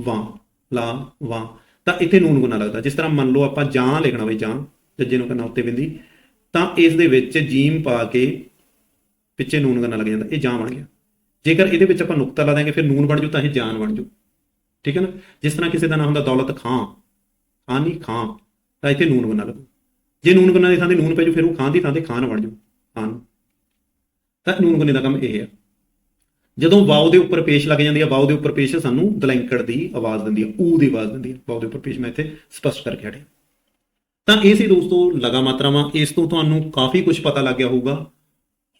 ਵਾਂ, ਲਾ, ਵਾਂ। ਤਾਂ ਇੱਥੇ ਨੂਨ ਗੁੰਨਾ ਲੱਗਦਾ। ਜਿਸ ਤਰ੍ਹਾਂ ਮੰਨ ਲਓ ਆਪਾਂ ਜਾਂ ਲਿਖਣਾ ਬਈ ਜਾਂ ਜੱਜੇ ਨੂੰ ਕਰਨਾ ਉੱਤੇ ਬਿੰਦੀ, ਤਾਂ ਇਸ ਦੇ ਵਿੱਚ ਜੀਮ ਪਾ ਕੇ ਪਿੱਛੇ ਨੂਨ ਕਰਨਾ ਲੱਗ ਜਾਂਦਾ। ਇਹ ਜਾਂ ਬਣ ਗਿਆ। ਜੇਕਰ ਇਹਦੇ ਵਿੱਚ ਆਪਾਂ ਨੁਕਤਾ ਲਾ ਦਾਂਗੇ ਫਿਰ ਨੂਨ ਬਣ ਜੂ ਤਾਂ ਇਹ ਜਾਨ ਬਣ ਜੂ ਠੀਕ ਹੈ ਨਾ? ਜਿਸ ਤਰ੍ਹਾਂ ਕਿਸੇ ਦਾ ਨਾਮ ਹੁੰਦਾ ਦੌਲਤ ਖਾਂ ਖਾਂ ਨਹੀਂ ਖਾਂ, ਤਾਂ ਇੱਥੇ ਨੂਨ ਬਣਾ ਲੱਗੂ ਜੇ ਨੂਨ ਗੁੰਨਾ ਦੀ ਥਾਂ ਤੇ ਨੂਨ ਪੈ ਜੂ ਫਿਰ ਉਹ ਖਾਂ ਦੀ ਥਾਂ ਤੇ ਖਾਨ ਬਣ ਜੂ ਖਾਨ। ਤਾਂ ਨੂਨ ਗੁੰਨੇ ਦਾ ਕੰਮ ਇਹ ਹੈ ਜਦੋਂ ਵਾਓ ਦੇ ਉੱਪਰ ਪੇਸ਼ ਲੱਗ ਜਾਂਦੀ ਹੈ ਵਾਓ ਦੇ ਉੱਪਰ ਪੇਸ਼ ਸਾਨੂੰ ਦਲੈਂਕੜ ਦੀ ਆਵਾਜ਼ ਦਿੰਦੀ ਹੈ ਊ ਦੀ ਆਵਾਜ਼ ਦਿੰਦੀ ਹੈ ਵਾਓ ਦੇ ਉੱਪਰ ਪੇਸ਼ ਮੈਂ ਇੱਥੇ ਸਪਸ਼ਟ ਕਰਕੇ ਹਟਿਆ। ਤਾਂ ਇਹ ਸੀ ਦੋਸਤੋ ਲਗਾ ਮਾਤਰਾਵਾਂ, ਇਸ ਤੋਂ ਤੁਹਾਨੂੰ ਕਾਫੀ ਕੁਝ ਪਤਾ ਲੱਗ ਗਿਆ ਹੋਊਗਾ।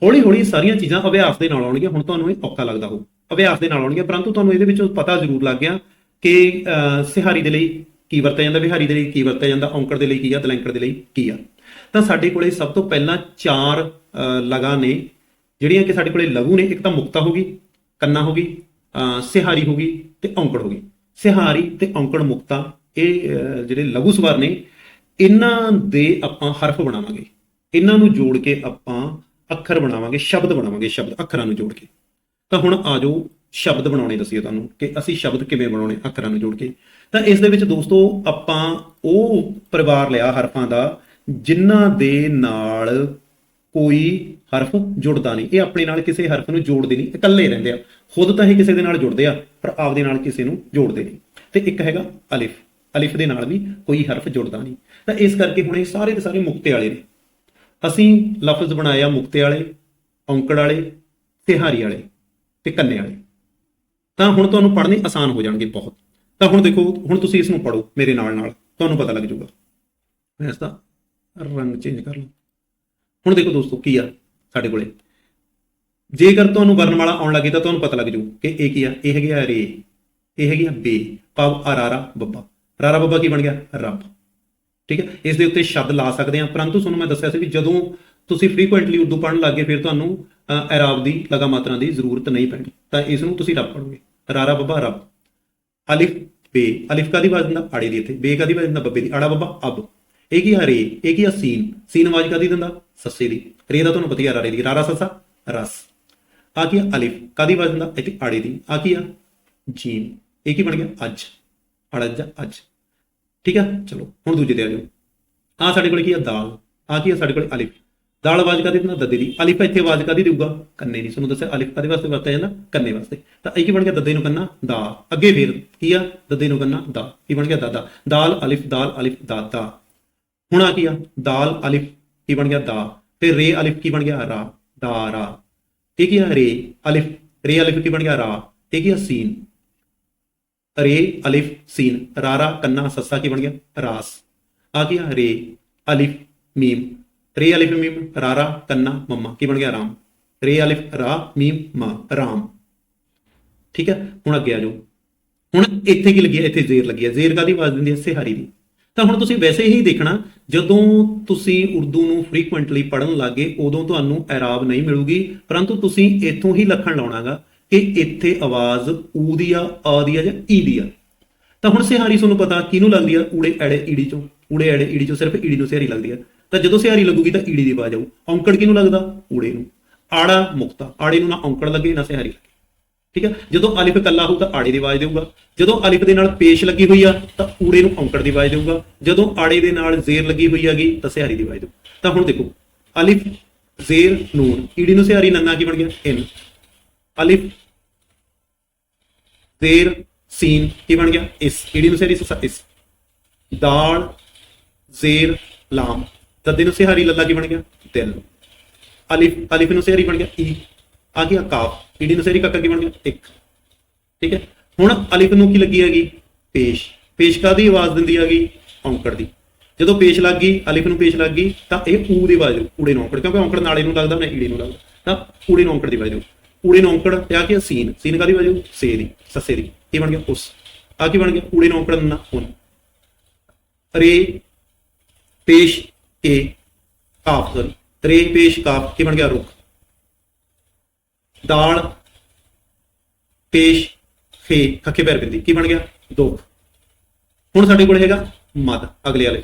ਹੌਲੀ ਹੌਲੀ ਸਾਰੀਆਂ ਚੀਜ਼ਾਂ ਅਭਿਆਸ ਦੇ ਨਾਲ ਆਉਣਗੀਆਂ, ਹੁਣ ਤੁਹਾਨੂੰ ਇਹ ਔਖਾ ਲੱਗਦਾ ਹੋਊ। ਅਭਿਆਸ ਦੇ ਨਾਲ ਆਉਣਗੀਆਂ, ਪਰੰਤੂ ਤੁਹਾਨੂੰ ਇਹਦੇ ਵਿੱਚੋਂ ਪਤਾ ਜ਼ਰੂਰ ਲੱਗ ਗਿਆ ਕਿ ਸਿਹਾਰੀ ਦੇ ਲਈ ਕੀ ਵਰਤਿਆ ਜਾਂਦਾ ਵਿਹਾਰੀ ਦੇ ਲਈ ਕੀ ਵਰਤਿਆ ਜਾਂਦਾ, ਔਂਕੜ ਦੇ ਲਈ ਕੀ ਆ, ਦਲੈਂਕੜ ਦੇ ਲਈ ਕੀ ਆ। ਤਾਂ ਸਾਡੇ ਕੋਲੇ ਸਭ ਤੋਂ ਪਹਿਲਾਂ ਚਾਰ ਲਗਾ ਨੇ, ਜਿਹੜੀਆਂ ਕਿ ਸਾਡੇ ਕੋਲੇ ਲਘੂ ਨੇ, ਇੱਕ ਤਾਂ ਮੁਕਤਾ ਹੋ ਗਈ ਕੰਨਾ ਹੋ ਗਈ ਸਿਹਾਰੀ ਹੋ ਗਈ ਤੇ ਔਂਕੜ ਹੋ ਗਈ। ਸਿਹਾਰੀ ਤੇ ਔਂਕੜ ਮੁਕਤਾ, ਇਹ ਜਿਹੜੇ ਲਘੂ ਸਵਰ ਨੇ, ਇਹਨਾਂ ਦੇ ਆਪਾਂ ਹਰਫ ਬਣਾਵਾਂਗੇ। ਇਹਨਾਂ ਨੂੰ ਜੋੜ ਕੇ ਆਪਾਂ ਅੱਖਰ ਬਣਾਵਾਂਗੇ, ਸ਼ਬਦ ਬਣਾਵਾਂਗੇ, ਸ਼ਬਦ ਅੱਖਰਾਂ ਨੂੰ ਜੋੜ ਕੇ। ਤਾਂ ਹੁਣ ਆ ਜਾਓ, ਸ਼ਬਦ ਬਣਾਉਣੇ ਦੱਸੀਏ ਤੁਹਾਨੂੰ ਕਿ ਅਸੀਂ ਸ਼ਬਦ ਕਿਵੇਂ ਬਣਾਉਣੇ, ਅੱਖਰਾਂ ਨੂੰ ਜੋੜ ਕੇ। ਤਾਂ ਇਸ ਦੇ ਵਿੱਚ ਦੋਸਤੋ, ਆਪਾਂ ਉਹ ਪਰਿਵਾਰ ਲਿਆ ਹਰਫਾਂ ਦਾ, ਜਿਨ੍ਹਾਂ ਦੇ ਨਾਲ ਕੋਈ ਹਰਫ ਜੁੜਦਾ ਨਹੀਂ। ਇਹ ਆਪਣੇ ਨਾਲ ਕਿਸੇ ਹਰਫ ਨੂੰ ਜੋੜਦੇ ਨਹੀਂ, ਇਕੱਲੇ ਰਹਿੰਦੇ ਆ। ਖੁਦ ਤਾਂ ਇਹ ਕਿਸੇ ਦੇ ਨਾਲ ਜੁੜਦੇ ਆ, ਪਰ ਆਪਦੇ ਨਾਲ ਕਿਸੇ ਨੂੰ ਜੋੜਦੇ ਨਹੀਂ। ਤੇ ਇੱਕ ਹੈਗਾ ਅਲਿਫ। ਅਲਿਫ ਦੇ ਨਾਲ ਵੀ ਕੋਈ ਹਰਫ ਜੁੜਦਾ ਨਹੀਂ। ਤਾਂ ਇਸ ਕਰਕੇ ਹੁਣ ਇਹ ਸਾਰੇ ਦੇ ਸਾਰੇ ਮੁਕਤੇ ਵਾਲੇ ਨੇ। ਅਸੀਂ ਲਫ਼ਜ਼ ਬਣਾਇਆ ਮੁਕਤੇ ਵਾਲੇ, ਔਂਕੜ ਵਾਲੇ, ਤਿਹਾਰੀ ਵਾਲੇ ਤੇ ਕੰਨੇ ਵਾਲੇ। ਤਾਂ ਹੁਣ ਤੁਹਾਨੂੰ ਪੜ੍ਹਨੇ ਆਸਾਨ ਹੋ ਜਾਣਗੇ ਬਹੁਤ। ਤਾਂ ਹੁਣ ਦੇਖੋ, ਹੁਣ ਤੁਸੀਂ ਇਸ ਨੂੰ ਪੜੋ ਮੇਰੇ ਨਾਲ ਨਾਲ ਤੁਹਾਨੂੰ ਪਤਾ ਲੱਗ ਜਾਊਗਾ। ਮੈਂ ਇਸ ਦਾ ਰੰਗ ਚੇਂਜ ਕਰ ਲਵਾਂ ਹੁਣ ਦੇਖੋ ਦੋਸਤੋ ਕੀ ਆ ਸਾਡੇ ਕੋਲੇ। ਜੇਕਰ ਤੁਹਾਨੂੰ ਵਰਣਮਾਲਾ ਆਉਣ ਲੱਗੇ ਤਾਂ ਤੁਹਾਨੂੰ ਪਤਾ ਲੱਗ ਜਾਊ ਕਿ ਇਹ ਕੀ ਆ? ਇਹ ਹੈਗੀ ਆ ਰੇ। ਇਹ ਹੈਗੀ ਆ ਬੇ। ਪਵ ਅਰਾਰਾ ਬੱਬਾ। ਰਾਰਾ ਬੱਬਾ ਕੀ ਬਣ ਗਿਆ? ਰੱਬ। ਠੀਕ ਹੈ ਇਸ ਦੇ ਉੱਤੇ ਸ਼ਬਦ ਲਾ ਸਕਦੇ ਆ। ਪਰੰਤੂ ਤੁਹਾਨੂੰ ਮੈਂ ਦੱਸਿਆ ਸੀ ਵੀ ਜਦੋਂ ਤੁਸੀਂ ਫ੍ਰੀਕੁਐਂਟਲੀ ਉਰਦੂ ਪੜ੍ਹਨ ਲੱਗੇ ਫਿਰ ਤੁਹਾਨੂੰ ਅ, ਦੀ ਲਗਾ ਮਾਤਰਾ ਦੀ ਜ਼ਰੂਰਤ ਨਹੀਂ ਪੈਣੀ। ਤਾਂ ਇਸ ਨੂੰ ਤੁਸੀਂ ਰੱਬ ਪੜੋਗੇ ਰਾਰਾ ਬੱਬਾ ਰੱਬ। ਅਲਿਫ ਬੇ। ਅਲਿਫ ਕਾਦੀ ਆਵਾਜ਼ ਦਿੰਦਾ? ਆੜੇ ਦੀ ਇੱਥੇ। ਬੇ ਕਾਦੀ ਆਵਾਜ਼ ਦਿੰਦਾ? ਬੱਬੇ ਦੀ। ਆੜਾ ਬੱਬਾ ਅਬ। ਇਹ ਕੀ ਆ? ਰੇ। ਇਹ ਕੀ ਆ? ਸੀਨ। ਸੀਨ ਆਵਾਜ਼ ਕਾਦੀ ਦਿੰਦਾ? ਸੱਸੇ ਦੀ ਰੇ ਦਾ ਤੁਹਾਨੂੰ ਪਤਾ ਹੀ ਆ ਰਾਰੇ ਦੀ ਰਾਰਾ ਸੱਸਾ ਰਸ ਆ ਕੀ ਆ ਅਲਿਫ ਕਾਦੀ ਆਵਾਜ਼ ਦਿੰਦਾ ਇੱਥੇ ਆੜੇ ਦੀ ਆ ਕੀ ਆ ਜੀਮ ਇਹ ਕੀ ਬਣ ਗਿਆ ਅੱਜ ਅੜਜ ਅੱਜ ਠੀਕ ਆ ਚਲੋ ਹੁਣ ਦੂਜੇ ਤੇ ਆ ਜਾਓ ਆ ਸਾਡੇ ਕੋਲ ਕੀ ਆ ਦਾਲ ਆ ਕੀ ਆ ਸਾਡੇ ਕੋਲ ਅਲਿਫ ਦਾਲ ਆਵਾਜ਼ ਕਾਦੀ ਦਿੰਦਾ ਦੱਦੇ ਦੀ ਅਲਿਫ ਇੱਥੇ ਆਵਾਜ਼ ਕਾਦੀ ਦੇਊਗਾ ਕੰਨੇ ਦੀ ਤੁਹਾਨੂੰ ਦੱਸਿਆ ਅਲਿਫ ਕਾਦੇ ਵਾਸਤੇ ਵਰਤਿਆ ਜਾਂਦਾ ਕੰਨੇ ਵਾਸਤੇ ਤਾਂ ਇਹ ਕੀ ਬਣ ਗਿਆ ਦੱਦੇ ਨੂੰ ਕੰਨਾ ਦਾ ਅੱਗੇ ਫੇਰ ਕੀ ਆ ਦੱਦੇ ਨੂੰ ਕੰਨਾ ਦਾ ਕੀ ਬਣ ਗਿਆ ਦਾਦਾ ਦਾਲ ਅਲਿਫ ਦਾਲ ਅਲਿਫ ਦਾਦਾ ਹੁਣ ਆ ਕੀ ਆ ਦਾਲ ਅਲਿਫ ਕੀ ਬਣ ਗਿਆ? ਦਾ। ਫਿਰ ਰੇ ਅਲਿਫ ਕੀ ਬਣ ਗਿਆ? ਰਾ। ਦਾ, ਰਾ। ਇਹ ਕੀ ਰੇ ਅਲਿਫ? ਰੇ ਅਲਿਫ ਕੀ ਬਣ ਗਿਆ? ਰਾ। ਇਹ ਕੀ ਸੀਨ? ਰੇ ਅਲਿਫ, ਸੀਨ। ਰਾਰਾ ਕੰਨਾ, ਸੱਸਾ ਕੀ ਬਣ ਗਿਆ? ਰਾਸ। ਆ ਗਿਆ ਰੇ ਅਲਿਫ, ਮੀਮ। ਰੇ ਅਲਿਫ, ਮੀਮ ਰਾਰਾ ਕੰਨਾ, ਮੰਮਾ। ਕੀ ਬਣ ਗਿਆ? ਰਾਮ। ਰੇ ਅਲਿਫ, ਰਾ, ਮੀਮ ਮਾ ਰਾਮ। ਠੀਕ ਹੈ? ਹੁਣ ਅੱਗੇ ਆ ਜਾਓ। ਹੁਣ ਇੱਥੇ ਕੀ ਲੱਗੀ ਹੈ? ਇੱਥੇ ਜ਼ੇਰ ਲੱਗੀ ਹੈ। ਜ਼ੇਰ ਕਾਦੀ ਆਵਾਜ਼ ਦਿੰਦੀ ਹੈ? ਸਿਹਾਰੀ ਦੀ। ਤਾਂ ਹੁਣ ਤੁਸੀਂ ਵੈਸੇ ਹੀ ਦੇਖਣਾ, ਜਦੋਂ ਤੁਸੀਂ ਉਰਦੂ ਨੂੰ ਫ੍ਰੀਕੁਐਂਟਲੀ ਪੜਨ ਲੱਗੇ, ਉਦੋਂ ਤੁਹਾਨੂੰ ਇਰਾਬ ਨਹੀਂ ਮਿਲੂਗੀ, ਪਰੰਤੂ ਤੁਸੀਂ ਇੱਥੋਂ ਹੀ ਲੱਖਣ ਲਾਉਣਾਗਾ ਕਿ ਇੱਥੇ ਆਵਾਜ਼ ਊ ਦੀ ਆ ਆ ਦੀ ਆ ਜਾਂ ਈ ਦੀ ਆ। ਤਾਂ ਹੁਣ ਸਿਹਾਰੀ ਤੁਹਾਨੂੰ ਪਤਾ ਕਿਹਨੂੰ ਲੱਗਦੀ ਆ? ਊੜੇ ਐੜੇ ਈੜੀ ਚੋਂ, ਊੜੇ ਆੜੇ ਈੜੀ ਚੋਂ ਸਿਰਫ ਈੜੀ ਨੂੰ ਸਿਹਾਰੀ ਲੱਗਦੀ ਆ। ਤਾਂ ਜਦੋਂ ਸਿਹਾਰੀ ਲੱਗੂਗੀ ਤਾਂ ਈੜੀ ਦੀ ਆਵਾਜ਼ ਆਊ। ਔਂਕੜ ਕਿਹਨੂੰ ਲੱਗਦਾ? ਊੜੇ ਨੂੰ। ਆੜਾ ਮੁਕਤਾ। ਆੜੇ ਨੂੰ ਨਾ ਔਂਕੜ ਲੱਗੇ, ਨਾ ਸਿਹਾਰੀ ਲੱਗੇ। ਠੀਕ ਹੈ? ਜਦੋਂ ਅਲਿਫ ਇਕੱਲਾ ਹੋਊ ਤਾਂ ਆੜੇ ਦੀ ਆਵਾਜ਼ ਦੇਊਗਾ। ਜਦੋਂ ਅਲਿਫ ਦੇ ਨਾਲ ਪੇਸ਼ ਲੱਗੀ ਹੋਈ ਆ ਤਾਂ ਊੜੇ ਨੂੰ ਔਂਕੜ ਦੀ ਆਵਾਜ਼ ਦੇਊਗਾ। ਜਦੋਂ ਆੜੇ ਦੇ ਨਾਲ ਜ਼ੇਰ ਲੱਗੀ ਹੋਈ ਹੈਗੀ ਤਾਂ ਸਿਹਾਰੀ ਦੀ ਆਵਾਜ਼ ਦੇਊ। ਤਾਂ ਹੁਣ ਦੇਖੋ, ਅਲਿਫ, ਜ਼ੇਰ ਨੂਨ ਈੜੀ ਨੂੰ ਸਿਹਾਰੀ ਨੰਨਾ ਕੀ ਬਣ ਗਿਆ? ਇਨ। ਅਲਿਫ, ਜ਼ੇਰ, ਸੀਨ ਕੀ ਬਣ ਗਿਆ? ਇਸ। ਈੜੀ ਨੂੰ ਸਿਹਾਰੀ ਇਸ। ਦਾਲ ਜ਼ੇਰ, ਲਾਮ। ਤਦੇ ਨੂੰ ਸਿਹਾਰੀ ਲੱਲਾ ਕੀ ਬਣ ਗਿਆ? ਦਿਲ ਅਲਿਫ ਅਲਿਫ ਨੂੰ ਸਿਹਾਰੀ ਬਣ ਗਿਆ? ਈ। ਆ ਗਿਆ ਕਾਫ ਈੜੀ ਨੂੰ ਸਿਹਾਰੀ ਕੱਕਾ ਕੀ ਬਣ ਗਿਆ? ਇੱਕ। ਠੀਕ ਹੈ? ਹੁਣ ਅਲਿਫ ਨੂੰ ਕੀ ਲੱਗੀ ਹੈਗੀ? ਪੇਸ਼। ਪੇਸ਼ ਕਾਦੀ ਆਵਾਜ਼ ਦਿੰਦੀ ਹੈਗੀ? ਔਂਕੜ ਦੀ। ਜਦੋਂ ਪੇਸ਼ ਲੱਗ ਗਈ ਅਲਿਫ ਨੂੰ ਪੇਸ਼ ਲੱਗ ਗਈ ਤਾਂ ਇਹ ਊ ਦੀ ਆਵਾਜ਼ ਦੇਊ, ਊੜੇ ਨੂੰ ਔਂਕੜ। ਕਿਉਂਕਿ ਔਂਕੜ ਨਾਲੇ ਨੂੰ ਲੱਗਦਾ ਨਾ ਈੜੀ ਨੂੰ ਲੱਗਦਾ। ਤਾਂ ਊੜੇ ਨੂੰ ਔਂਕੜ ਦੀ ਆਵਾਜ਼ ਦੇਊ ਊੜੇ ਨੂੰ ਔਂਕੜ ਤੇ ਆ ਗਿਆ ਸੀਨ। ਸੀਨ ਕਾਦੀ ਆਵਾਜ਼ ਸੇ ਦੀ ਸੱਸੇ ਦੀ। ਇਹ ਬਣ ਗਿਆ? ਉਸ। ਆ ਕੀ ਬਣ ਗਿਆ? ਊੜੇ ਨੂੰ ਔਂਕੜ ਨਾ ਹੁਣ। ਰੇ ਪੇਸ਼ ਕੇ ਕਾਫ ਸੋਰੀ ਰੇ ਪੇਸ਼ ਕਾਫ ਕੀ ਬਣ ਗਿਆ? ਰੁਕ ਦਾਲ, ਪੇਸ਼ ਫੇ ਖੱਕੇ ਪੈਰ ਬਿੰਦੀ। ਕੀ ਬਣ ਗਿਆ? ਦੁੱਖ ਹੁਣ ਸਾਡੇ ਕੋਲ ਹੈਗਾ ਮਦ ਅਗਲੇ ਵਾਲੇ।